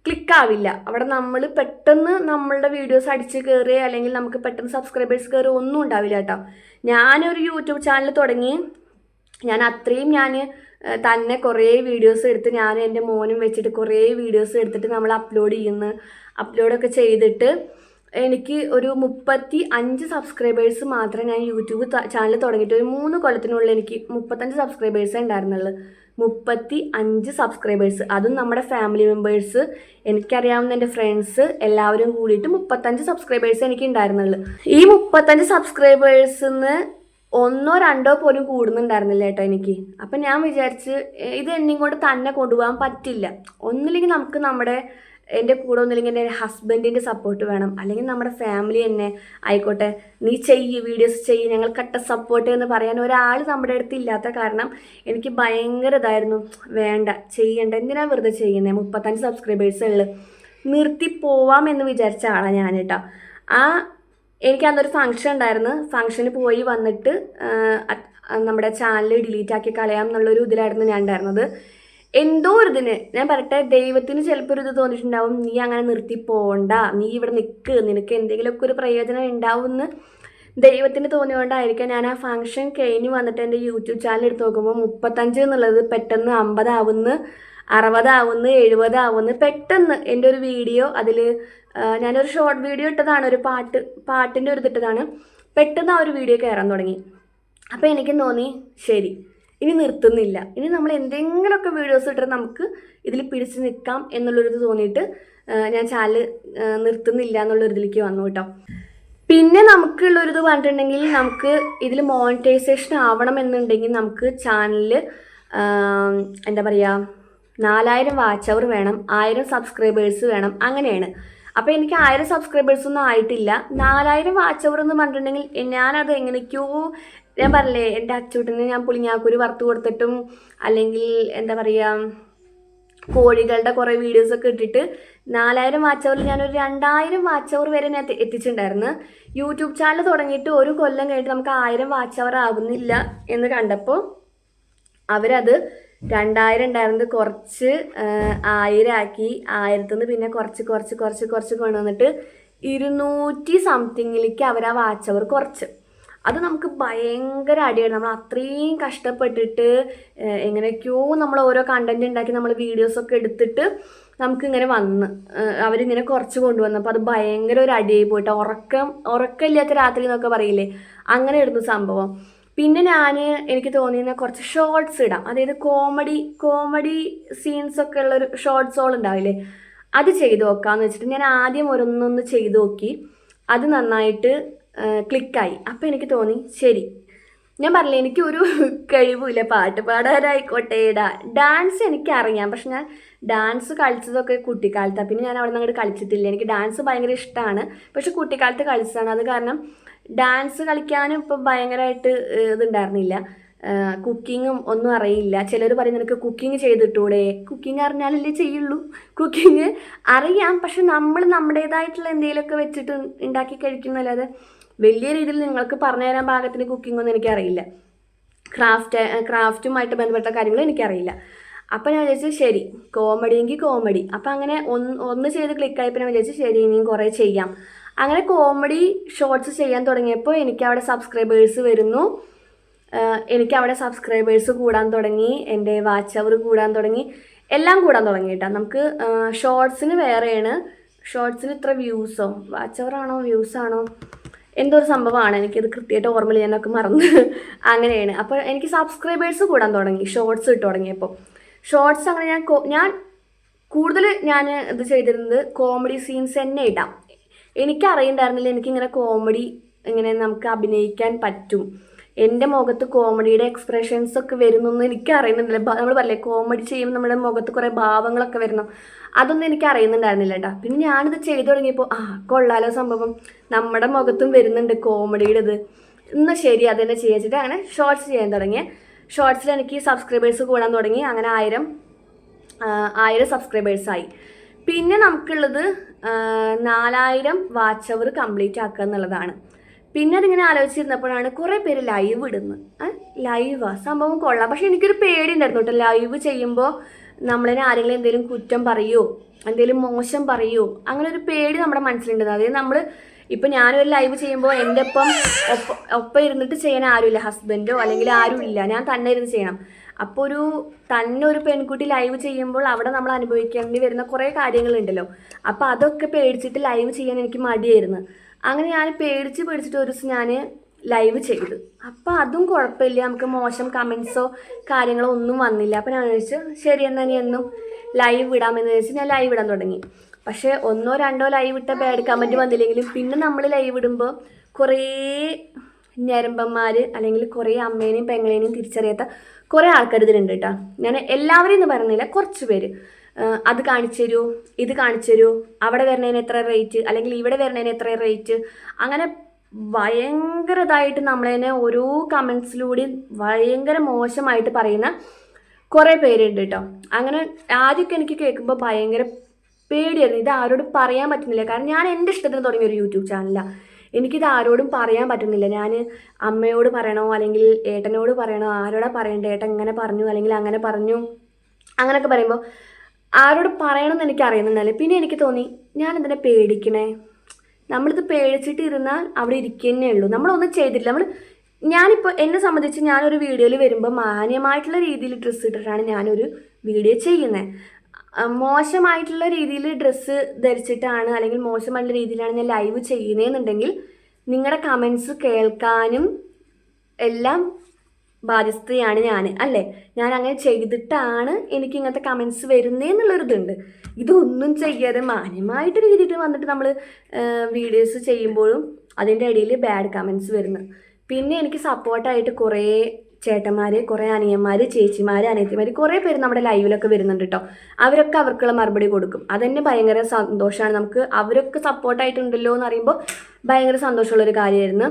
ക്ലിക്കാവില്ല അവിടെ നമ്മൾ പെട്ടെന്ന് നമ്മളുടെ വീഡിയോസ് അടിച്ച് കയറി അല്ലെങ്കിൽ നമുക്ക് പെട്ടെന്ന് സബ്സ്ക്രൈബേഴ്സ് കയറി ഒന്നും ഉണ്ടാവില്ല കേട്ടോ. ഞാനൊരു യൂട്യൂബ് ചാനൽ തുടങ്ങി. ഞാൻ അത്രയും ഞാൻ തന്നെ കുറേ വീഡിയോസ് എടുത്ത് ഞാൻ എന്റെ മോനും വെച്ചിട്ട് കുറേ വീഡിയോസ് എടുത്തിട്ട് നമ്മൾ അപ്ലോഡ് ചെയ്യുന്നു. അപ്ലോഡൊക്കെ ചെയ്തിട്ട് എനിക്ക് ഒരു മുപ്പത്തി അഞ്ച് സബ്സ്ക്രൈബേഴ്സ് മാത്രമേ ഞാൻ യൂട്യൂബ് ചാനൽ തുടങ്ങിയിട്ട് ഒരു മൂന്ന് കൊല്ലത്തിനുള്ളിൽ എനിക്ക് മുപ്പത്തഞ്ച് സബ്സ്ക്രൈബേഴ്സേ ഉണ്ടായിരുന്നുള്ളൂ. മുപ്പത്തി അഞ്ച് സബ്സ്ക്രൈബേഴ്സ് അതും നമ്മുടെ ഫാമിലി മെമ്പേഴ്സ് എനിക്കറിയാവുന്ന എന്റെ ഫ്രണ്ട്സ് എല്ലാവരും കൂടിയിട്ട് മുപ്പത്തഞ്ച് സബ്സ്ക്രൈബേഴ്സ് എനിക്ക് ഉണ്ടായിരുന്നുള്ളൂ. ഈ മുപ്പത്തഞ്ച് സബ്സ്ക്രൈബേഴ്സിന്ന് ഒന്നോ രണ്ടോ പോലും കൂടുന്നുണ്ടായിരുന്നില്ല കേട്ടോ എനിക്ക്. അപ്പം ഞാൻ വിചാരിച്ച് ഇത് എന്നെയും കൊണ്ട് തന്നെ കൊണ്ടുപോകാൻ പറ്റില്ല. ഒന്നില്ലെങ്കിൽ നമുക്ക് നമ്മുടെ എന്റെ കൂടെ ഒന്നില്ലെങ്കിൽ എന്റെ ഹസ്ബൻഡിന്റെ സപ്പോർട്ട് വേണം. അല്ലെങ്കിൽ നമ്മുടെ ഫാമിലി തന്നെ ആയിക്കോട്ടെ നീ ചെയ്യ് വീഡിയോസ് ചെയ്യ് ഞങ്ങൾ കട്ട സപ്പോർട്ട് എന്ന് പറയാൻ ഒരാൾ നമ്മുടെ അടുത്ത് ഇല്ലാത്ത കാരണം എനിക്ക് ഭയങ്കര ഇതായിരുന്നു. വേണ്ട ചെയ്യണ്ട എന്തിനാണ് വെറുതെ ചെയ്യുന്നത് മുപ്പത്തഞ്ച് സബ്സ്ക്രൈബേഴ്സ് ഉള്ളു. നിർത്തി പോവാം എന്ന് വിചാരിച്ച ആളാണ് ഞാൻ കേട്ടോ. ആ എനിക്ക് അന്നൊരു ഫംഗ്ഷൻ ഉണ്ടായിരുന്നു. ഫംഗ്ഷന് പോയി വന്നിട്ട് നമ്മുടെ ചാനൽ ഡിലീറ്റ് ആക്കി കളയാം എന്നുള്ളൊരു ഇതിലായിരുന്നു ഞാൻ ഉണ്ടായിരുന്നത്. എന്തോ ഒരു ഇതിന്. ഞാൻ പറയട്ടെ ദൈവത്തിന് ചിലപ്പോൾ ഒരു ഇത് തോന്നിയിട്ടുണ്ടാവും നീ അങ്ങനെ നിർത്തി പോകണ്ട നീ ഇവിടെ നിൽക്ക് നിനക്ക് എന്തെങ്കിലുമൊക്കെ ഒരു പ്രയോജനം ഉണ്ടാവും എന്ന് ദൈവത്തിന് തോന്നിയോണ്ടായിരിക്കാം ഞാൻ ആ ഫംഗ്ഷൻ കഴിഞ്ഞ് വന്നിട്ട് എന്റെ യൂട്യൂബ് ചാനൽ എടുത്ത് നോക്കുമ്പോൾ മുപ്പത്തഞ്ച് എന്നുള്ളത് പെട്ടെന്ന് അമ്പതാവുന്ന് അറുപതാവുന്ന് എഴുപതാവുന്ന് പെട്ടെന്ന് എന്റെ ഒരു വീഡിയോ അതിൽ ഞാനൊരു ഷോർട്ട് വീഡിയോ ഇട്ടതാണ് ഒരു പാട്ട് പാട്ടിന്റെ ഒരു ഇതിട്ടതാണ്. പെട്ടെന്ന് ആ ഒരു വീഡിയോ കയറാൻ തുടങ്ങി. അപ്പോൾ എനിക്ക് തോന്നി ശരി ഇനി നിർത്തുന്നില്ല. ഇനി നമ്മൾ എന്തെങ്കിലുമൊക്കെ വീഡിയോസ് ഇട്ടിട്ട് നമുക്ക് ഇതിൽ പിടിച്ച് നിൽക്കാം എന്നുള്ളൊരിത് തോന്നിയിട്ട് ഞാൻ ചാനൽ നിർത്തുന്നില്ല എന്നുള്ളൊരിതിലേക്ക് വന്നു കേട്ടോ. പിന്നെ നമുക്കുള്ളൊരിത് പറഞ്ഞിട്ടുണ്ടെങ്കിൽ നമുക്ക് ഇതിൽ മോണിറ്റൈസേഷൻ ആവണം എന്നുണ്ടെങ്കിൽ നമുക്ക് ചാനലിൽ എന്താ പറയുക നാലായിരം വാച്ച് അവർ വേണം ആയിരം സബ്സ്ക്രൈബേഴ്സ് വേണം അങ്ങനെയാണ്. അപ്പോൾ എനിക്ക് ആയിരം സബ്സ്ക്രൈബേഴ്സൊന്നും ആയിട്ടില്ല. നാലായിരം വാച്ച് അവർ എന്ന് പറഞ്ഞിട്ടുണ്ടെങ്കിൽ ഞാനത് എങ്ങനെയൊക്കെയോ ഞാൻ പറഞ്ഞില്ലേ എന്റെ അച്ചൂട്ടിന് ഞാൻ പുളിങ്ങാക്കൂര് വറുത്ത് കൊടുത്തിട്ടും അല്ലെങ്കിൽ എന്താ പറയുക കോഴികളുടെ കുറേ വീഡിയോസൊക്കെ ഇട്ടിട്ട് നാലായിരം വാച്ച് അവറിൽ ഞാനൊരു രണ്ടായിരം വാച്ച് അവർ വരെ ഞാൻ എത്തിച്ചിട്ടുണ്ടായിരുന്നു. യൂട്യൂബ് ചാനൽ തുടങ്ങിയിട്ട് ഒരു കൊല്ലം കഴിഞ്ഞിട്ട് നമുക്ക് ആയിരം വാച്ച് അവർ ആകുന്നില്ല എന്ന് കണ്ടപ്പോൾ അവരത് രണ്ടായിരം ഉണ്ടായിരുന്നത് കുറച്ച് ആയിരം ആക്കി ആയിരത്തുനിന്ന് പിന്നെ കുറച്ച് കുറച്ച് കുറച്ച് കുറച്ച് കൊണ്ടുവന്നിട്ട് ഇരുന്നൂറ്റി സംതിങ്ങിലേക്ക് അവർ ആ വാച്ച് അവർ കുറച്ച്. അത് നമുക്ക് ഭയങ്കര അടിയാണ്. നമ്മൾ അത്രയും കഷ്ടപ്പെട്ടിട്ട് എങ്ങനെയൊക്കെയോ നമ്മൾ ഓരോ കണ്ടന്റ് ഉണ്ടാക്കി നമ്മൾ വീഡിയോസൊക്കെ എടുത്തിട്ട് നമുക്കിങ്ങനെ വന്ന് അവരിങ്ങനെ കുറച്ച് കൊണ്ടുവന്നു. അപ്പോൾ അത് ഭയങ്കര ഒരു അടിയായി പോയിട്ട്. ഉറക്കം ഉറക്കമില്ലാത്ത രാത്രി എന്നൊക്കെ പറയില്ലേ? അങ്ങനെ ആയിരുന്നു സംഭവം. പിന്നെ ഞാൻ എനിക്ക് തോന്നിയിരുന്ന കുറച്ച് ഷോർട്സ് ഇടാം. അതായത് കോമഡി കോമഡി സീൻസ് ഒക്കെ ഉള്ള ഒരു ഷോർട്സോൾ ഉണ്ടാവില്ലേ? അത് ചെയ്ത് നോക്കാമെന്ന് വെച്ചിട്ട് ഞാൻ ആദ്യം ഒരൊന്നൊന്ന് ചെയ്ത് നോക്കി. അത് നന്നായിട്ട് ക്ലിക്കായി അപ്പോൾ എനിക്ക് തോന്നി ശരി. ഞാൻ പറഞ്ഞില്ല എനിക്കൊരു കഴിവുമില്ല പാട്ട് പാടാനായിക്കോട്ടെ ഡാ ഡാൻസ് എനിക്കറിയാം. പക്ഷെ ഞാൻ ഡാൻസ് കളിച്ചതൊക്കെ കുട്ടിക്കാലത്താണ് പിന്നെ ഞാൻ അവിടെ നിന്ന് അങ്ങോട്ട് കളിച്ചിട്ടില്ല. എനിക്ക് ഡാൻസ് ഭയങ്കര ഇഷ്ടമാണ് പക്ഷെ കുട്ടിക്കാലത്ത് കളിച്ചതാണ്. അത് കാരണം ഡാൻസ് കളിക്കാനും ഇപ്പം ഭയങ്കരമായിട്ട് ഇതുണ്ടായിരുന്നില്ല. കുക്കിങ്ങും ഒന്നും അറിയില്ല. ചിലർ പറയും നിനക്ക് കുക്കിംഗ് ചെയ്തിട്ടൂടെ? കുക്കിംഗ് അറിഞ്ഞാലല്ലേ ചെയ്യുള്ളൂ. കുക്കിംഗ് അറിയാം. പക്ഷെ നമ്മൾ നമ്മുടേതായിട്ടുള്ള എന്തെങ്കിലുമൊക്കെ വെച്ചിട്ട് ഉണ്ടാക്കി കഴിക്കുന്നല്ലാതെ വലിയ രീതിയിൽ നിങ്ങൾക്ക് പറഞ്ഞു തരാൻ പാകത്തിന് കുക്കിംഗ് ഒന്നും എനിക്കറിയില്ല. ക്രാഫ്റ്റ് ക്രാഫ്റ്റുമായിട്ട് ബന്ധപ്പെട്ട കാര്യങ്ങൾ എനിക്കറിയില്ല. അപ്പം ഞാൻ വിചാരിച്ചു ശരി കോമഡി എങ്കിൽ കോമഡി അപ്പം അങ്ങനെ ഒന്ന് ഒന്ന് ചെയ്ത് ക്ലിക്കായപ്പോൾ ഞാൻ വിചാരിച്ചു ശരി ഇനിയും കുറേ ചെയ്യാം. അങ്ങനെ കോമഡി ഷോർട്സ് ചെയ്യാൻ തുടങ്ങിയപ്പോൾ എനിക്ക് അവിടെ സബ്സ്ക്രൈബേഴ്സ് വരുന്നു. എനിക്ക് അവിടെ സബ്സ്ക്രൈബേഴ്സ് കൂടാൻ തുടങ്ങി എന്റെ വാച്ച് അവർ കൂടാൻ തുടങ്ങി എല്ലാം കൂടാൻ തുടങ്ങി കേട്ടോ. നമുക്ക് ഷോർട്സിന് വേറെയാണ്. ഷോർട്സിന് ഇത്ര വ്യൂസോ വാച്ച് അവർ ആണോ വ്യൂസ് ആണോ? എന്തോ ഒരു സംഭവമാണ്. എനിക്കിത് കൃത്യമായിട്ട് ഓർമ്മയിൽ ഞാനൊക്കെ മറന്ന് അങ്ങനെയാണ്. അപ്പോൾ എനിക്ക് സബ്സ്ക്രൈബേഴ്സ് കൂടാൻ തുടങ്ങി. ഷോർട്സ് ഇട്ട് തുടങ്ങിയപ്പോൾ. ഷോർട്സ് അങ്ങനെ ഞാൻ ഞാൻ കൂടുതൽ ഞാൻ ഇത് ചെയ്തിരുന്നത് കോമഡി സീൻസ് തന്നെ ഇടാം. എനിക്കറിയണ്ടായിരുന്നില്ല എനിക്കിങ്ങനെ കോമഡി ഇങ്ങനെ നമുക്ക് അഭിനയിക്കാൻ പറ്റും. എന്റെ മുഖത്ത് കോമഡിയുടെ എക്സ്പ്രഷൻസ് ഒക്കെ വരുന്നൊന്നും എനിക്ക് അറിയുന്നുണ്ടല്ല. നമ്മൾ പറയില്ലേ കോമഡി ചെയ്യുമ്പോൾ നമ്മുടെ മുഖത്ത് കുറേ ഭാവങ്ങളൊക്കെ വരുന്നു. അതൊന്നും എനിക്ക് അറിയുന്നുണ്ടായിരുന്നില്ല കേട്ടോ പിന്നെ ഞാനിത് ചെയ്തു തുടങ്ങിയപ്പോൾ ആ കൊള്ളാലോ സംഭവം. നമ്മുടെ മുഖത്തും വരുന്നുണ്ട് കോമഡിയുടെ ഇത് ഇന്ന് ശരി അതന്നെ ചെയ്യാച്ചിട്ട് അങ്ങനെ ഷോർട്സ് ചെയ്യാൻ തുടങ്ങി. ഷോർട്സിൽ എനിക്ക് സബ്സ്ക്രൈബേഴ്സ് കൂടാൻ തുടങ്ങി. അങ്ങനെ ആയിരം ആയിരം സബ്സ്ക്രൈബേഴ്സായി പിന്നെ നമുക്കുള്ളത് നാലായിരം വാച്ച് അവർ കംപ്ലീറ്റ് ആക്കുക എന്നുള്ളതാണ്. പിന്നെ അതിങ്ങനെ ആലോചിച്ചിരുന്നപ്പോഴാണ് കുറേ പേര് ലൈവ് ഇടുന്നത്. ലൈവാ സംഭവം കൊള്ളാം. പക്ഷെ എനിക്കൊരു പേടി ഉണ്ടായിരുന്നു കേട്ടോ. ലൈവ് ചെയ്യുമ്പോൾ നമ്മളതിനെ ആരെങ്കിലും എന്തെങ്കിലും കുറ്റം പറയുമോ എന്തെങ്കിലും മോശം പറയുമോ അങ്ങനെ ഒരു പേടി നമ്മുടെ മനസ്സിലുണ്ട്. അതായത് നമ്മൾ ഇപ്പം ഞാനൊരു ലൈവ് ചെയ്യുമ്പോൾ എന്റെ ഒപ്പം ഒപ്പം ഇരുന്നിട്ട് ചെയ്യാൻ ആരുമില്ല. ഹസ്ബൻഡോ അല്ലെങ്കിൽ ആരുമില്ല. ഞാൻ തന്നെ ഇരുന്ന് ചെയ്യണം. അപ്പോൾ ഒരു തന്നെ ഒരു പെൺകുട്ടി ലൈവ് ചെയ്യുമ്പോൾ അവിടെ നമ്മൾ അനുഭവിക്കേണ്ടി വരുന്ന കുറേ കാര്യങ്ങളുണ്ടല്ലോ. അപ്പോൾ അതൊക്കെ പേടിച്ചിട്ട് ലൈവ് ചെയ്യാൻ എനിക്ക് മടിയായിരുന്നു. അങ്ങനെ ഞാൻ പേടിച്ച് പേടിച്ചിട്ട് ഒരു ദിവസം ഞാൻ ലൈവ് ചെയ്തു. അപ്പോൾ അതും കുഴപ്പമില്ല. നമുക്ക് മോശം കമൻസോ കാര്യങ്ങളോ ഒന്നും വന്നില്ല. അപ്പോൾ ഞാൻ ചോദിച്ചു ശരി എന്നാൽ ഞാൻ എന്നും ലൈവ് ഇടാമെന്ന് ചോദിച്ച് ഞാൻ ലൈവ് ഇടാൻ തുടങ്ങി. പക്ഷേ ഒന്നോ രണ്ടോ ലൈവ് ഇട്ട ബാഡ് കമന്റ് വന്നില്ലെങ്കിലും പിന്നെ നമ്മൾ ലൈവ് ഇടുമ്പോൾ കുറേ ഞരമ്പന്മാർ അല്ലെങ്കിൽ കുറേ അമ്മേനെയും പെങ്ങളേനെയും തിരിച്ചറിയാത്ത കുറേ ആൾക്കാർ ഇതിലുണ്ട് കേട്ടോ ഞാൻ എല്ലാവരെയും എന്ന് പറയുന്നില്ല കുറച്ച് പേര്. അത് കാണിച്ചു തരൂ ഇത് കാണിച്ചു തരൂ അവിടെ വരുന്നതിന് എത്ര റേറ്റ് അല്ലെങ്കിൽ ഇവിടെ വരുന്നതിന് എത്ര റേറ്റ് അങ്ങനെ ഭയങ്കരതായിട്ട് നമ്മളതിനെ ഓരോ കമൻസിലൂടെയും ഭയങ്കര മോശമായിട്ട് പറയുന്ന കുറേ പേരുണ്ട് കേട്ടോ അങ്ങനെ ആദ്യമൊക്കെ എനിക്ക് കേൾക്കുമ്പോൾ ഭയങ്കര പേടിയായിരുന്നു. ഇത് ആരോടും പറയാൻ പറ്റുന്നില്ല. കാരണം ഞാൻ എന്റെ ഇഷ്ടത്തിന് തുടങ്ങിയ ഒരു യൂട്യൂബ് ചാനലാണ് എനിക്കിത് ആരോടും പറയാൻ പറ്റുന്നില്ല. ഞാൻ അമ്മയോട് പറയണോ അല്ലെങ്കിൽ ഏട്ടനോട് പറയണോ ആരോടാ പറയണ്ടേ ഏട്ടൻ ഇങ്ങനെ പറഞ്ഞു അല്ലെങ്കിൽ അങ്ങനെ പറഞ്ഞു അങ്ങനെയൊക്കെ പറയുമ്പോൾ ആരോട് പറയണമെന്ന് എനിക്ക് അറിയുന്നുണ്ടല്ലേ പിന്നെ എനിക്ക് തോന്നി ഞാൻ എന്തിനാ പേടിക്കണേ? നമ്മളിത് പേടിച്ചിട്ട് ഇരുന്നാൽ അവിടെ ഇരിക്കുന്നേ ഉള്ളൂ. നമ്മളൊന്നും ചെയ്തിട്ടില്ല. നമ്മൾ ഞാനിപ്പോൾ എന്നെ സംബന്ധിച്ച് ഞാനൊരു വീഡിയോയിൽ വരുമ്പോൾ മാന്യമായിട്ടുള്ള രീതിയിൽ ഡ്രസ്സ് ഇട്ടിട്ടാണ് ഞാനൊരു വീഡിയോ ചെയ്യുന്നത് മോശമായിട്ടുള്ള രീതിയിൽ ഡ്രസ്സ് ധരിച്ചിട്ടാണ് അല്ലെങ്കിൽ മോശമായിട്ടുള്ള രീതിയിലാണ് ഞാൻ ലൈവ് ചെയ്യുന്നതെന്നുണ്ടെങ്കിൽ നിങ്ങളുടെ കമൻസ് കേൾക്കാനും എല്ലാം ബാധ്യസ്ഥയാണ് ഞാൻ അല്ലേ? ഞാൻ അങ്ങനെ ചെയ്തിട്ടാണ് എനിക്ക് ഇങ്ങനത്തെ കമൻസ് വരുന്നതെന്നുള്ളൊരിതുണ്ട് ഇതൊന്നും ചെയ്യാതെ മാന്യമായിട്ട് രീതിയിൽ വന്നിട്ട് നമ്മൾ വീഡിയോസ് ചെയ്യുമ്പോഴും അതിന്റെ ഇടയിൽ ബാഡ് കമൻസ് വരുന്നു. പിന്നെ എനിക്ക് സപ്പോർട്ടായിട്ട് കുറേ ചേട്ടന്മാർ കുറേ അനിയന്മാർ ചേച്ചിമാർ അനിയത്തിമാർ കുറേ പേര് നമ്മുടെ ലൈവിലൊക്കെ വരുന്നുണ്ട് കേട്ടോ അവരൊക്കെ അവർക്കുള്ള മറുപടി കൊടുക്കും. അതന്നെ ഭയങ്കര സന്തോഷമാണ് നമുക്ക്. അവരൊക്കെ സപ്പോർട്ടായിട്ടുണ്ടല്ലോ എന്ന് അറിയുമ്പോൾ ഭയങ്കര സന്തോഷമുള്ളൊരു കാര്യമായിരുന്നു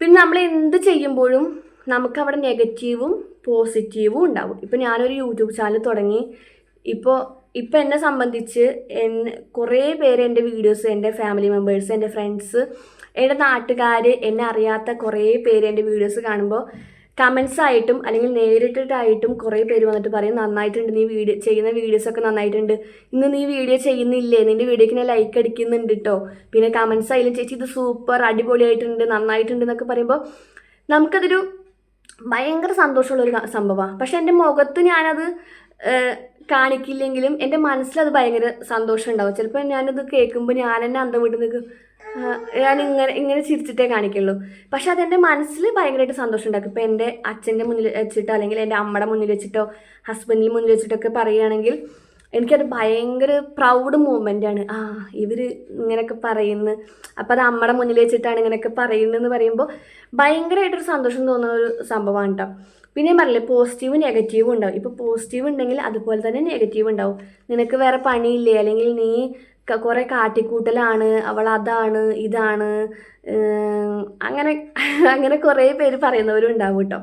പിന്നെ നമ്മൾ എന്ത് ചെയ്യുമ്പോഴും നമുക്ക് അവിടെ നെഗറ്റീവും പോസിറ്റീവും ഉണ്ടാവും. ഇപ്പം ഞാനൊരു യൂട്യൂബ് ചാനൽ തുടങ്ങി. ഇപ്പോൾ ഇപ്പം എന്നെ സംബന്ധിച്ച് എൻ കുറേ പേര് എന്റെ വീഡിയോസ് എന്റെ ഫാമിലി മെമ്പേഴ്സ് എന്റെ ഫ്രണ്ട്സ് എന്റെ നാട്ടുകാർ എന്നെ അറിയാത്ത കുറേ പേര് എന്റെ വീഡിയോസ് കാണുമ്പോൾ കമൻസ് ആയിട്ടും അല്ലെങ്കിൽ നേരിട്ടിട്ടായിട്ടും കുറേ പേര് വന്നിട്ട് പറയും നന്നായിട്ടുണ്ട് നീ വീഡിയോ ചെയ്യുന്ന വീഡിയോസൊക്കെ നന്നായിട്ടുണ്ട്. ഇന്ന് നീ വീഡിയോ ചെയ്യുന്നില്ലേ? നിന്റെ വീഡിയോക്ക് ഞാൻ ലൈക്ക് അടിക്കുന്നുണ്ട് കേട്ടോ പിന്നെ കമൻസ് ആയാലും ചേച്ചി ഇത് സൂപ്പർ അടിപൊളിയായിട്ടുണ്ട് നന്നായിട്ടുണ്ട് എന്നൊക്കെ പറയുമ്പോൾ നമുക്കതൊരു ഭയങ്കര സന്തോഷമുള്ളൊരു സംഭവമാണ് പക്ഷെ എന്റെ മുഖത്ത് ഞാനത് കാണിക്കില്ലെങ്കിലും എന്റെ മനസ്സിലത് ഭയങ്കര സന്തോഷം ഉണ്ടാവും ചിലപ്പോൾ ഞാനത് കേൾക്കുമ്പോൾ ഞാൻ തന്നെ അന്തം വിട്ട് നിൽക്കും ഞാൻ ഇങ്ങനെ ഇങ്ങനെ ചിരിച്ചിട്ടേ കാണിക്കുള്ളൂ. പക്ഷെ അതെന്റെ മനസ്സിൽ ഭയങ്കരമായിട്ട് സന്തോഷം ഉണ്ടാക്കും ഇപ്പോൾ എന്റെ അച്ഛന്റെ മുന്നിൽ വെച്ചിട്ടോ അല്ലെങ്കിൽ എന്റെ അമ്മയുടെ മുന്നിൽ വെച്ചിട്ടോ ഹസ്ബൻഡിന്റെ മുന്നിൽ വെച്ചിട്ടൊക്കെ പറയുകയാണെങ്കിൽ എനിക്കത് ഭയങ്കര പ്രൗഡ് മൂമെന്റ് ആണ്. ആ ഇവർ ഇങ്ങനെയൊക്കെ പറയുന്നു. അപ്പോൾ അത് അമ്മയുടെ മുന്നിൽ വെച്ചിട്ടാണ് ഇങ്ങനെയൊക്കെ പറയുന്നതെന്ന് പറയുമ്പോൾ ഭയങ്കരമായിട്ടൊരു സന്തോഷം തോന്നുന്ന ഒരു സംഭവമാണ് കേട്ടോ പിന്നെ പറഞ്ഞില്ലേ പോസിറ്റീവും നെഗറ്റീവും ഉണ്ടാവും. ഇപ്പോൾ പോസിറ്റീവ് ഉണ്ടെങ്കിൽ അതുപോലെ തന്നെ നെഗറ്റീവ് ഉണ്ടാവും. നിനക്ക് വേറെ പണിയില്ലേ? അല്ലെങ്കിൽ നീ കുറേ കാട്ടിക്കൂട്ടലാണ് അവൾ അതാണ് ഇതാണ് അങ്ങനെ അങ്ങനെ കുറേ പേര് പറയുന്നവരും ഉണ്ടാവും കേട്ടോ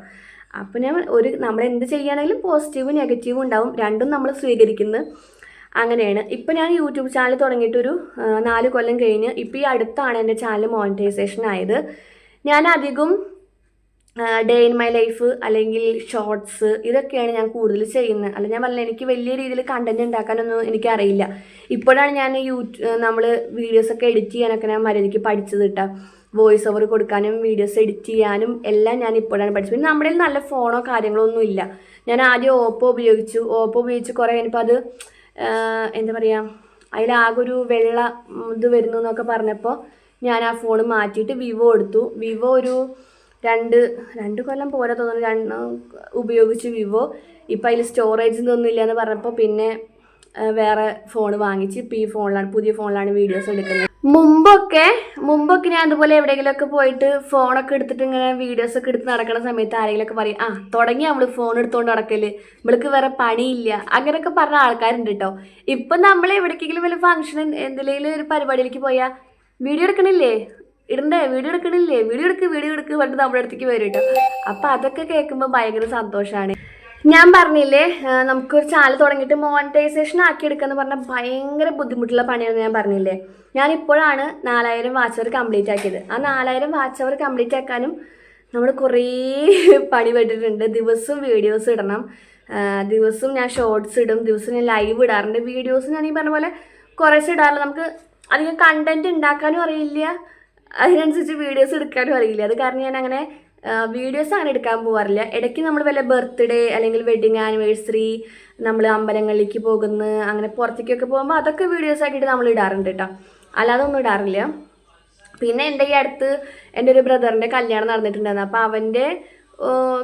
അപ്പം ഞാൻ ഒരു നമ്മൾ എന്ത് ചെയ്യുകയാണെങ്കിലും പോസിറ്റീവും നെഗറ്റീവും ഉണ്ടാവും. രണ്ടും നമ്മൾ സ്വീകരിക്കുന്നത് അങ്ങനെയാണ്. ഇപ്പം ഞാൻ യൂട്യൂബ് ചാനൽ തുടങ്ങിയിട്ടൊരു നാല് കൊല്ലം കഴിഞ്ഞ് ഇപ്പം ഈ അടുത്താണ് എന്റെ ചാനൽ മോണിറ്റൈസേഷൻ ആയത്. ഞാൻ അധികം ഡേ ഇൻ മൈ ലൈഫ് അല്ലെങ്കിൽ ഷോർട്സ് ഇതൊക്കെയാണ് ഞാൻ കൂടുതൽ ചെയ്യുന്നത്. അല്ല ഞാൻ പറഞ്ഞില്ല എനിക്ക് വലിയ രീതിയിൽ കണ്ടന്റ് ഉണ്ടാക്കാനൊന്നും എനിക്കറിയില്ല. ഇപ്പോഴാണ് ഞാൻ യൂട്യൂ നമ്മൾ വീഡിയോസൊക്കെ എഡിറ്റ് ചെയ്യാനൊക്കെ ഞാൻ മര്യാദയ്ക്ക് പഠിച്ചത് കേട്ടോ വോയിസ് ഓവർ കൊടുക്കാനും വീഡിയോസ് എഡിറ്റ് ചെയ്യാനും എല്ലാം ഞാൻ ഇപ്പോഴാണ് പഠിച്ചത്. പിന്നെ നമ്മുടെ നല്ല ഫോണോ കാര്യങ്ങളോ ഒന്നും ഇല്ല. ഞാൻ ആദ്യം ഓപ്പോ ഉപയോഗിച്ചു. ഓപ്പോ ഉപയോഗിച്ച് കുറേ കഴിഞ്ഞപ്പോൾ അത് എന്താ പറയുക അതിലാകെ ഒരു വെള്ള ഇത് വരുന്നു എന്നൊക്കെ പറഞ്ഞപ്പോൾ ഞാൻ ആ ഫോൺ മാറ്റിയിട്ട് വിവോ എടുത്തു. വിവോ ഒരു രണ്ട് രണ്ട് കൊല്ലം പോരാ തോന്നുന്നു. രണ്ട് ഉപയോഗിച്ച് വിവോ ഇപ്പം അതിൽ സ്റ്റോറേജ് ഒന്നും ഇല്ല എന്ന് പറഞ്ഞപ്പോൾ പിന്നെ വേറെ ഫോൺ വാങ്ങിച്ച്. ഇപ്പം ഈ ഫോണിലാണ് പുതിയ ഫോണിലാണ് വീഡിയോസ് എടുക്കുന്നത്. മുമ്പൊക്കെ മുമ്പൊക്കെ ഞാൻ അതുപോലെ എവിടെയെങ്കിലുമൊക്കെ പോയിട്ട് ഫോണൊക്കെ എടുത്തിട്ട് ഇങ്ങനെ വീഡിയോസ് ഒക്കെ എടുത്ത് നടക്കുന്ന സമയത്ത് ആരെങ്കിലും ഒക്കെ പറയും ആ തുടങ്ങി നമ്മൾ ഫോൺ എടുത്തുകൊണ്ട് നടക്കൽ. നമ്മൾക്ക് വേറെ പണിയില്ല. അങ്ങനെയൊക്കെ പറഞ്ഞ ആൾക്കാരുണ്ട് കേട്ടോ ഇപ്പം നമ്മൾ എവിടേക്കെങ്കിലും വല്ല ഫംഗ്ഷൻ എന്തെങ്കിലും ഒരു പരിപാടിയിലേക്ക് പോയാൽ വീഡിയോ എടുക്കണില്ലേ? ഇടണ്ടേ? വീഡിയോ എടുക്കണില്ലേ? വീഡിയോ എടുക്ക് വീഡിയോ എടുക്ക് പറഞ്ഞിട്ട് നമ്മുടെ അടുത്തേക്ക് വരും കേട്ടോ അപ്പം അതൊക്കെ കേൾക്കുമ്പോൾ ഭയങ്കര സന്തോഷമാണ് ഞാൻ പറഞ്ഞില്ലേ നമുക്കൊരു ചാനൽ തുടങ്ങിയിട്ട് മോണിറ്റൈസേഷൻ ആക്കി എടുക്കാന്ന് പറഞ്ഞാൽ ഭയങ്കര ബുദ്ധിമുട്ടുള്ള പണിയാണെന്ന് ഞാൻ പറഞ്ഞില്ലേ. ഞാൻ ഇപ്പോഴാണ് നാലായിരം വാച്ച് അവർ കംപ്ലീറ്റ് ആക്കിയത്. ആ നാലായിരം വാച്ച് അവർ കംപ്ലീറ്റ് ആക്കാനും നമ്മൾ കുറേ പണി പെട്ടിട്ടുണ്ട്. ദിവസവും വീഡിയോസ് ഇടണം. ദിവസവും ഞാൻ ഷോർട്സ് ഇടും. ദിവസം ഞാൻ ലൈവ് ഇടാറുണ്ട്. വീഡിയോസ് ഞാൻ ഈ പറഞ്ഞ പോലെ കുറേശ്ശെ ഇടാറില്ല. നമുക്ക് അധികം കണ്ടന്റ് ഉണ്ടാക്കാനും അറിയില്ല. അതിനനുസരിച്ച് വീഡിയോസ് എടുക്കാനും അറിയില്ല. അത് കാരണം ഞാൻ അങ്ങനെ വീഡിയോസ് അങ്ങനെ എടുക്കാൻ പോകാറില്ല ഇടയ്ക്ക് നമ്മൾ വല്ല ബർത്ത്ഡേ അല്ലെങ്കിൽ വെഡിങ് ആനിവേഴ്സറി നമ്മൾ അമ്പലങ്ങളിലേക്ക് പോകുന്ന അങ്ങനെ പുറത്തേക്കൊക്കെ പോകുമ്പോൾ അതൊക്കെ വീഡിയോസ് ആക്കിയിട്ട് നമ്മൾ ഇടാറുണ്ട് കേട്ടോ അല്ലാതെ ഒന്നും ഇടാറില്ല. പിന്നെ എന്റെ ഈ അടുത്ത് എന്റെ ഒരു ബ്രദറിന്റെ കല്യാണം നടന്നിട്ടുണ്ടായിരുന്നു. അപ്പോൾ അവന്റെ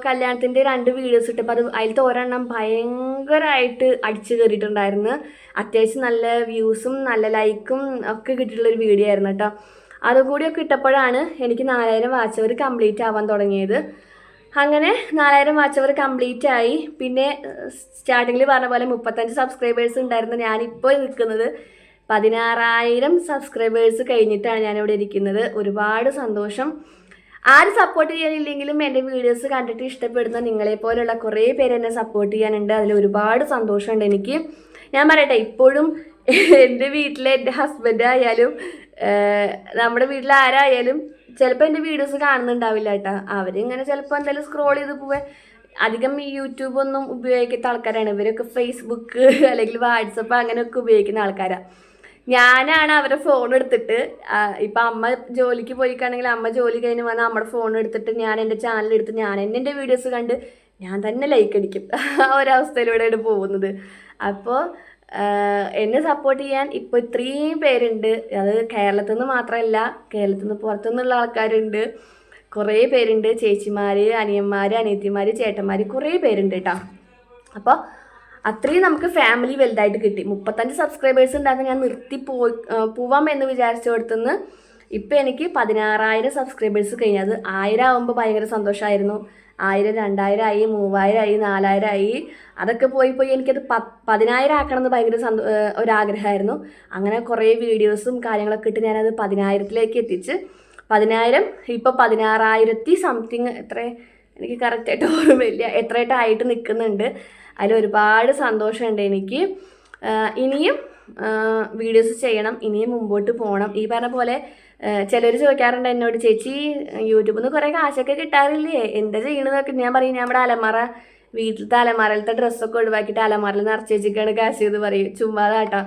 കല്യാണത്തിന്റെ രണ്ട് വീഡിയോസ് ഇട്ടപ്പോൾ അത് അതിലത്തെ ഒരെണ്ണം ഭയങ്കരമായിട്ട് അടിച്ചു കയറിയിട്ടുണ്ടായിരുന്നു അത്യാവശ്യം നല്ല വ്യൂസും നല്ല ലൈക്കും ഒക്കെ കിട്ടിയിട്ടുള്ളൊരു വീഡിയോ ആയിരുന്നു കേട്ടോ അതുകൂടിയൊക്കെ ഇട്ടപ്പോഴാണ് എനിക്ക് നാലായിരം വാച്ചവർ കംപ്ലീറ്റ് ആവാൻ തുടങ്ങിയത്. അങ്ങനെ നാലായിരം വാച്ചവർ കംപ്ലീറ്റ് ആയി. പിന്നെ സ്റ്റാർട്ടിങ്ങിൽ പറഞ്ഞ പോലെ മുപ്പത്തഞ്ച് സബ്സ്ക്രൈബേഴ്സ് ഉണ്ടായിരുന്നു ഞാനിപ്പോൾ നിൽക്കുന്നത്. പതിനാറായിരം സബ്സ്ക്രൈബേഴ്സ് കഴിഞ്ഞിട്ടാണ് ഞാനിവിടെ ഇരിക്കുന്നത്. ഒരുപാട് സന്തോഷം. ആര് സപ്പോർട്ട് ചെയ്യാനില്ലെങ്കിലും എന്റെ വീഡിയോസ് കണ്ടിട്ട് ഇഷ്ടപ്പെടുന്ന നിങ്ങളെ പോലെയുള്ള കുറേ പേര് എന്നെ സപ്പോർട്ട് ചെയ്യാനുണ്ട്. അതിൽ ഒരുപാട് സന്തോഷമുണ്ട് എനിക്ക്. ഞാൻ പറയട്ടെ ഇപ്പോഴും എന്റെ വീട്ടിലെ എന്റെ ഹസ്ബൻഡ് ആയാലും നമ്മുടെ വീട്ടിൽ ആരായാലും ചിലപ്പോൾ എന്റെ വീഡിയോസ് കാണുന്നുണ്ടാവില്ല കേട്ടോ അവരിങ്ങനെ ചിലപ്പോൾ എന്തായാലും സ്ക്രോൾ ചെയ്ത് പോവേ. അധികം ഈ യൂട്യൂബ് ഒന്നും ഉപയോഗിക്കാത്ത ആൾക്കാരാണ്. ഇവരൊക്കെ ഫേസ്ബുക്ക് അല്ലെങ്കിൽ വാട്സപ്പ് അങ്ങനെയൊക്കെ ഉപയോഗിക്കുന്ന ആൾക്കാരാണ് ഞാനാണ് അവരെ ഫോൺ എടുത്തിട്ട് ഇപ്പം അമ്മ ജോലിക്ക് പോയിക്കാണെങ്കിൽ അമ്മ ജോലി കഴിഞ്ഞ് വന്നാൽ നമ്മുടെ ഫോൺ എടുത്തിട്ട് ഞാൻ എന്റെ ചാനൽ എടുത്ത് ഞാൻ എന്റെ വീഡിയോസ് കണ്ട് ഞാൻ തന്നെ ലൈക്ക് അടിക്കും. ആ ഒരവസ്ഥയിലൂടെയാണ് പോകുന്നത്. അപ്പോൾ എന്നെ സപ്പോർട്ട് ചെയ്യാൻ ഇപ്പോൾ ഇത്രയും പേരുണ്ട്. അത് കേരളത്തിൽ നിന്ന് മാത്രമല്ല കേരളത്തിൽ നിന്ന് പുറത്തുനിന്നുള്ള ആൾക്കാരുണ്ട്. കുറേ പേരുണ്ട്. ചേച്ചിമാർ അനിയന്മാർ അനിയത്തിമാർ ചേട്ടന്മാർ കുറേ പേരുണ്ട് കേട്ടോ അപ്പോൾ അത്രയും നമുക്ക് ഫാമിലി വലുതായിട്ട് കിട്ടി. മുപ്പത്തഞ്ച് സബ്സ്ക്രൈബേഴ്സ് ഉണ്ടാകുന്ന ഞാൻ നിർത്തി പോയി പോവാം എന്ന് വിചാരിച്ചിടത്തുനിന്ന് ഇപ്പം എനിക്ക് പതിനാറായിരം സബ്സ്ക്രൈബേഴ്സ് കഴിഞ്ഞത് ആയിരം ആകുമ്പോൾ ഭയങ്കര സന്തോഷമായിരുന്നു ആയിരം രണ്ടായിരം ആയി മൂവായിരം ആയി നാലായിരം ആയി അതൊക്കെ പോയി പോയി എനിക്കത് പ പതിനായിരം ആക്കണം എന്ന് ഭയങ്കര സന്തോ ഒരാഗ്രഹമായിരുന്നു. അങ്ങനെ കുറേ വീഡിയോസും കാര്യങ്ങളൊക്കെ ഇട്ട് ഞാനത് പതിനായിരത്തിലേക്ക് എത്തിച്ച് പതിനായിരം ഇപ്പോൾ പതിനാറായിരത്തി സംതിങ് എത്ര എനിക്ക് കറക്റ്റായിട്ട് ഓർമ്മയില്ല. എത്രയായിട്ടായിട്ട് നിൽക്കുന്നുണ്ട് അതിൽ ഒരുപാട് സന്തോഷമുണ്ട് എനിക്ക്. ഇനിയും വീഡിയോസ് ചെയ്യണം ഇനിയും മുമ്പോട്ട് പോകണം ഈ പറഞ്ഞ പോലെ ചിലർ ചോദിക്കാറുണ്ട് എന്നോട് ചേച്ചി യൂട്യൂബിൽ നിന്ന് കുറേ കാശൊക്കെ കിട്ടാറില്ലേ? എന്താ ചെയ്യണതൊക്കെ ഞാൻ പറയും. ഇവിടെ അലമാറ വീട്ടിലത്തെ അലമാറയിലത്തെ ഡ്രസ്സൊക്കെ ഒഴിവാക്കിയിട്ട് അലമാറയിൽ നിറച്ച് വെച്ചിട്ടാണ് കാശ് എന്ന് പറയും. ചുമ്മാതാട്ടോ.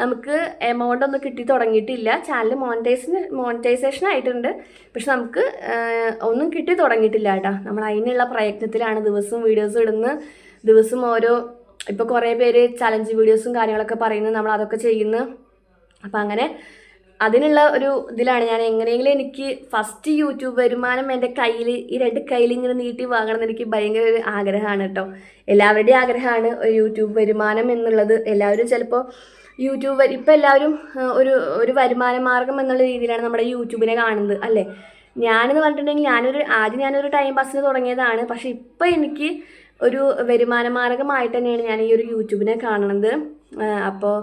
നമുക്ക് എമൗണ്ട് ഒന്നും കിട്ടി തുടങ്ങിയിട്ടില്ല. ചാനൽ മോണിറ്റൈസ് മോണിറ്റൈസേഷൻ ആയിട്ടുണ്ട്. പക്ഷെ നമുക്ക് ഒന്നും കിട്ടി തുടങ്ങിയിട്ടില്ല കേട്ടോ. നമ്മൾ അതിനുള്ള പ്രയത്നത്തിലാണ് ദിവസവും വീഡിയോസ് ഇടുന്ന ദിവസം ഓരോ ഇപ്പോൾ കുറേ പേര് ചലഞ്ച് വീഡിയോസും കാര്യങ്ങളൊക്കെ പറയുന്നു നമ്മൾ അതൊക്കെ ചെയ്യുന്നു. അപ്പം അങ്ങനെ അതിനുള്ള ഒരു ഇതിലാണ് ഞാൻ എങ്ങനെയെങ്കിലും എനിക്ക് ഫസ്റ്റ് യൂട്യൂബ് വരുമാനം എന്റെ കയ്യിൽ ഈ രണ്ട് കയ്യിൽ ഇങ്ങനെ നീട്ടി വാങ്ങണം എന്ന് എനിക്ക് ഭയങ്കര ഒരു ആഗ്രഹമാണ് കേട്ടോ. എല്ലാവരുടെയും ആഗ്രഹമാണ് ഒരു യൂട്യൂബ് വരുമാനം എന്നുള്ളത്. എല്ലാവരും ചിലപ്പോൾ യൂട്യൂബ് ഇപ്പം എല്ലാവരും ഒരു ഒരു വരുമാന മാർഗം എന്നുള്ള രീതിയിലാണ് നമ്മുടെ യൂട്യൂബിനെ കാണുന്നത് അല്ലേ? ഞാനെന്ന് പറഞ്ഞിട്ടുണ്ടെങ്കിൽ ഞാനൊരു ആദ്യം ഞാനൊരു ടൈം പാസിന് തുടങ്ങിയതാണ്. പക്ഷേ ഇപ്പം എനിക്ക് ഒരു വരുമാന മാർഗമായിട്ട് തന്നെയാണ് ഞാൻ ഈ ഒരു യൂട്യൂബിനെ കാണുന്നത് അപ്പോൾ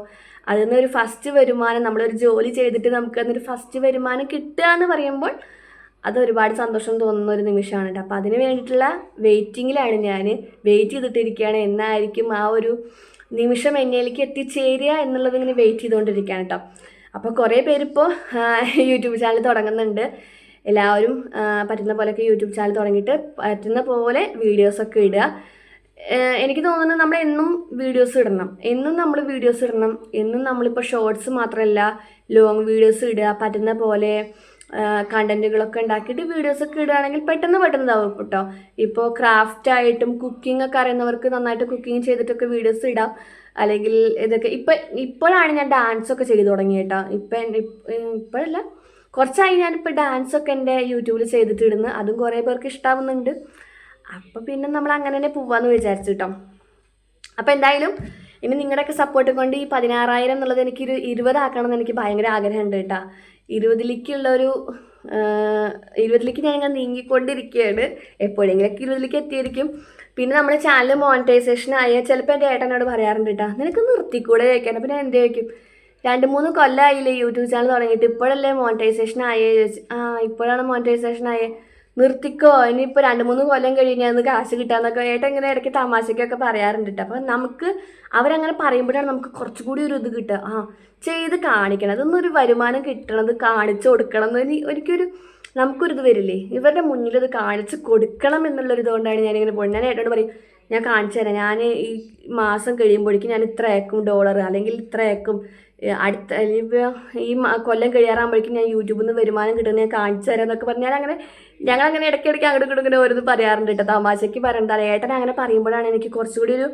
അതിൽ നിന്ന് ഒരു ഫസ്റ്റ് വരുമാനം നമ്മളൊരു ജോലി ചെയ്തിട്ട് നമുക്ക് അതിനൊരു ഫസ്റ്റ് വരുമാനം കിട്ടുക എന്ന് പറയുമ്പോൾ അത് ഒരുപാട് സന്തോഷം തോന്നുന്ന ഒരു നിമിഷമാണ് കേട്ടോ. അപ്പോൾ അതിന് വേണ്ടിയിട്ടുള്ള വെയിറ്റിങ്ങിലാണ് ഞാൻ വെയിറ്റ് ചെയ്തിട്ടിരിക്കുകയാണ്. എന്നായിരിക്കും ആ ഒരു നിമിഷം എന്നിലേക്ക് എത്തിച്ചേരുക എന്നുള്ളത് ഇങ്ങനെ വെയിറ്റ് ചെയ്തുകൊണ്ടിരിക്കുകയാണ് കേട്ടോ. അപ്പോൾ കുറേ പേരിപ്പോൾ യൂട്യൂബ് ചാനൽ തുടങ്ങുന്നുണ്ട്. എല്ലാവരും പറ്റുന്ന പോലെയൊക്കെ യൂട്യൂബ് ചാനൽ തുടങ്ങിയിട്ട് പറ്റുന്ന പോലെ വീഡിയോസൊക്കെ ഇടുക. എനിക്ക് തോന്നുന്നത് നമ്മൾ എന്നും വീഡിയോസ് ഇടണം. എന്നും നമ്മൾ വീഡിയോസ് ഇടണം. എന്നും നമ്മളിപ്പോൾ ഷോർട്സ് മാത്രമല്ല ലോങ് വീഡിയോസ് ഇടുക പറ്റുന്ന പോലെ കണ്ടന്റുകളൊക്കെ ഉണ്ടാക്കിയിട്ട് വീഡിയോസൊക്കെ ഇടുകയാണെങ്കിൽ പെട്ടെന്ന് പെട്ടെന്ന് ഇതാവും കേട്ടോ. ഇപ്പോൾ ക്രാഫ്റ്റ് ആയിട്ടും കുക്കിംഗ് ഒക്കെ അറിയുന്നവർക്ക് നന്നായിട്ട് കുക്കിംഗ് ചെയ്തിട്ടൊക്കെ വീഡിയോസ് ഇടാം. അല്ലെങ്കിൽ ഇതൊക്കെ ഇപ്പം ഇപ്പോഴാണ് ഞാൻ ഡാൻസൊക്കെ ചെയ്തു തുടങ്ങിയത് ഇപ്പം ഇപ്പോഴല്ല കുറച്ചായി ഞാനിപ്പോൾ ഡാൻസൊക്കെ എന്റെ യൂട്യൂബിൽ ചെയ്തിട്ട് ഇടുന്നു അതും കുറേ പേർക്ക് ഇഷ്ടാവുന്നുണ്ട്. അപ്പോൾ പിന്നെ നമ്മൾ അങ്ങനെ തന്നെ പോവാന്ന് വിചാരിച്ചു കേട്ടോ അപ്പോൾ എന്തായാലും ഇനി നിങ്ങളുടെയൊക്കെ സപ്പോർട്ട് കൊണ്ട് ഈ പതിനാറായിരം എന്നുള്ളത് എനിക്ക് ഒരു ഇരുപതാക്കണം എന്ന് എനിക്ക് ഭയങ്കര ആഗ്രഹമുണ്ട് കേട്ടോ ഇരുപതിലേക്കുള്ളൊരു ഇരുപതിലേക്ക് ഞാൻ ഇങ്ങനെ നീങ്ങിക്കൊണ്ടിരിക്കുകയാണ്. എപ്പോഴെങ്കിലൊക്കെ ഇരുപതിലേക്ക് എത്തിയിരിക്കും. പിന്നെ നമ്മുടെ ചാനൽ മോണിറ്റൈസേഷൻ ആയ ചിലപ്പോൾ എന്റെ ഏട്ടനോട് പറയാറുണ്ട് കേട്ടോ നിനക്ക് നിർത്തിക്കൂടെ? ചോദിക്കാൻ. പിന്നെ എന്ത് ചോദിക്കും? രണ്ട് മൂന്ന് കൊല്ലമായില്ലേ യൂട്യൂബ് ചാനൽ തുടങ്ങിയിട്ട്. ഇപ്പോഴല്ലേ മോണിറ്റൈസേഷൻ ആയേ ആ ഇപ്പോഴാണ് മോണിറ്റൈസേഷൻ ആയേ. നിർത്തിക്കോ. ഇനിയിപ്പോൾ രണ്ട് മൂന്ന് കൊല്ലം കഴിഞ്ഞാൽ അത് കാശ് കിട്ടാന്നൊക്കെ ഏട്ടൻ ഇങ്ങനെ ഇടയ്ക്ക് തമാശയ്ക്കൊക്കെ പറയാറുണ്ട് കേട്ടോ അപ്പോൾ നമുക്ക് അവരങ്ങനെ പറയുമ്പോഴാണ് നമുക്ക് കുറച്ചുകൂടി ഒരു ഇത് കിട്ടുക. ആ ചെയ്ത് കാണിക്കണം. അതൊന്നും ഒരു വരുമാനം കിട്ടണത് കാണിച്ചു കൊടുക്കണം എന്ന് ഇനി ഒരിക്കലൊരു നമുക്കൊരിത് വരില്ലേ? ഇവരുടെ മുന്നിൽ ഇത് കാണിച്ച് കൊടുക്കണം എന്നുള്ളൊരു ഇതുകൊണ്ടാണ് ഞാനിങ്ങനെ പോകുന്നത് ഞാൻ ഏട്ടനോട് പറയും ഞാൻ കാണിച്ചു തരാം. ഞാൻ ഈ മാസം കഴിയുമ്പോഴേക്കും ഞാൻ ഇത്ര അയക്കും ഡോളർ അല്ലെങ്കിൽ ഇത്ര അയക്കും ഏഹ് അടുത്ത ഈ കൊല്ലം കഴിയാറാകുമ്പോഴേക്കും ഞാൻ യൂട്യൂബിൽ നിന്ന് വരുമാനം കിട്ടുന്ന ഞാൻ കാണിച്ചു തരാം എന്നൊക്കെ പറഞ്ഞാൽ അങ്ങനെ ഞങ്ങളങ്ങനെ ഇടയ്ക്കിടയ്ക്ക് അങ്ങോട്ട് ഇങ്ങോട്ട് ഇങ്ങനെ ഓരോന്ന് പറയാറുണ്ട് കേട്ടോ തമാശയ്ക്ക് പറയണ്ട. ഏട്ടൻ അങ്ങനെ പറയുമ്പോഴാണ് എനിക്ക് കുറച്ചുകൂടി ഒരു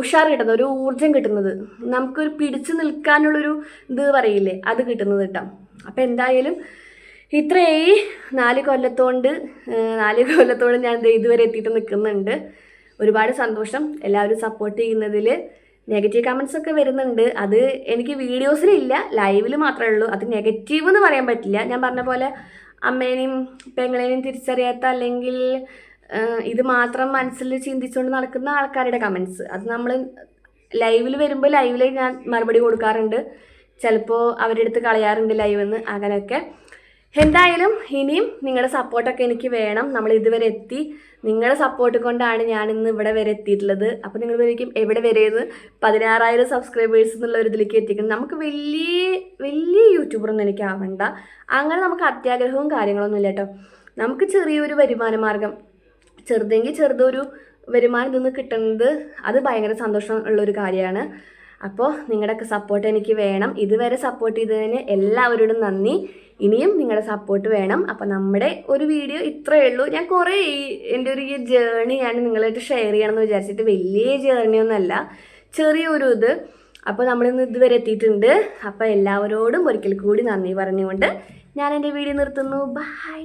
ഉഷാർ കിട്ടുന്നത് ഒരു ഊർജം കിട്ടുന്നത്. നമുക്കൊരു പിടിച്ചു നിൽക്കാനുള്ളൊരു ഇത് പറയില്ലേ അത് കിട്ടുന്നത് കേട്ടോ അപ്പം എന്തായാലും ഇത്രയായി. നാല് കൊല്ലത്തോണ്ട് നാല് കൊല്ലത്തോണ്ട് ഞാൻ ഇതുവരെ എത്തിയിട്ട് നിൽക്കുന്നുണ്ട്. ഒരുപാട് സന്തോഷം. എല്ലാവരും സപ്പോർട്ട് ചെയ്യുന്നതിൽ നെഗറ്റീവ് കമൻസ് ഒക്കെ വരുന്നുണ്ട്. അത് എനിക്ക് വീഡിയോസിലില്ല. ലൈവിൽ മാത്രമേ ഉള്ളൂ. അത് നെഗറ്റീവ് എന്ന് പറയാൻ പറ്റില്ല. ഞാൻ പറഞ്ഞ പോലെ അമ്മേനെയും പെങ്ങളേനെയും തിരിച്ചറിയാത്ത അല്ലെങ്കിൽ ഇത് മാത്രം മനസ്സിൽ ചിന്തിച്ചുകൊണ്ട് നടക്കുന്ന ആൾക്കാരുടെ കമൻസ് അത് നമ്മൾ ലൈവിൽ വരുമ്പോൾ ലൈവിൽ ഞാൻ മറുപടി കൊടുക്കാറുണ്ട്. ചിലപ്പോൾ അവരുടെ അടുത്ത് കളയാറുണ്ട് ലൈവെന്ന് അങ്ങനെയൊക്കെ. എന്തായാലും ഇനിയും നിങ്ങളുടെ സപ്പോർട്ടൊക്കെ എനിക്ക് വേണം. നമ്മൾ ഇതുവരെ എത്തി. നിങ്ങളുടെ സപ്പോർട്ട് കൊണ്ടാണ് ഞാൻ ഇന്ന് ഇവിടെ വരെ എത്തിയിട്ടുള്ളത്. അപ്പോൾ നിങ്ങൾ വിചാരിക്കും എവിടെ വരെയെന്ന് പതിനാറായിരം സബ്സ്ക്രൈബേഴ്സ് എന്നുള്ള ഒരു ഇതിലേക്ക് എത്തിക്കണം നമുക്ക് വലിയ വലിയ യൂട്യൂബറൊന്നും എനിക്ക് ആവണ്ട. അങ്ങനെ നമുക്ക് അത്യാഗ്രഹവും കാര്യങ്ങളൊന്നും ഇല്ല നമുക്ക് ചെറിയൊരു വരുമാന മാർഗം. ചെറുതെങ്കിൽ ചെറുതൊരു വരുമാനം നിന്ന് കിട്ടുന്നത് അത് ഭയങ്കര സന്തോഷം ഉള്ളൊരു കാര്യമാണ്. അപ്പോൾ നിങ്ങളുടെയൊക്കെ സപ്പോർട്ട് എനിക്ക് വേണം. ഇതുവരെ സപ്പോർട്ട് ചെയ്തതിന് എല്ലാവരോടും നന്ദി. ഇനിയും നിങ്ങളുടെ സപ്പോർട്ട് വേണം. അപ്പോൾ നമ്മുടെ ഒരു വീഡിയോ ഇത്രയേ ഉള്ളൂ. ഞാൻ കുറേ ഈ എന്റെ ഒരു ഈ ജേണി ഞാൻ നിങ്ങളായിട്ട് ഷെയർ ചെയ്യണമെന്ന് വിചാരിച്ചിട്ട് വലിയ ജേർണി ഒന്നല്ല ചെറിയൊരു ഇത്. അപ്പോൾ നമ്മളിന്ന് ഇതുവരെ എത്തിയിട്ടുണ്ട്. അപ്പോൾ എല്ലാവരോടും ഒരിക്കൽ കൂടി നന്ദി പറഞ്ഞുകൊണ്ട് ഞാൻ എന്റെ വീഡിയോ നിർത്തുന്നു. ബൈ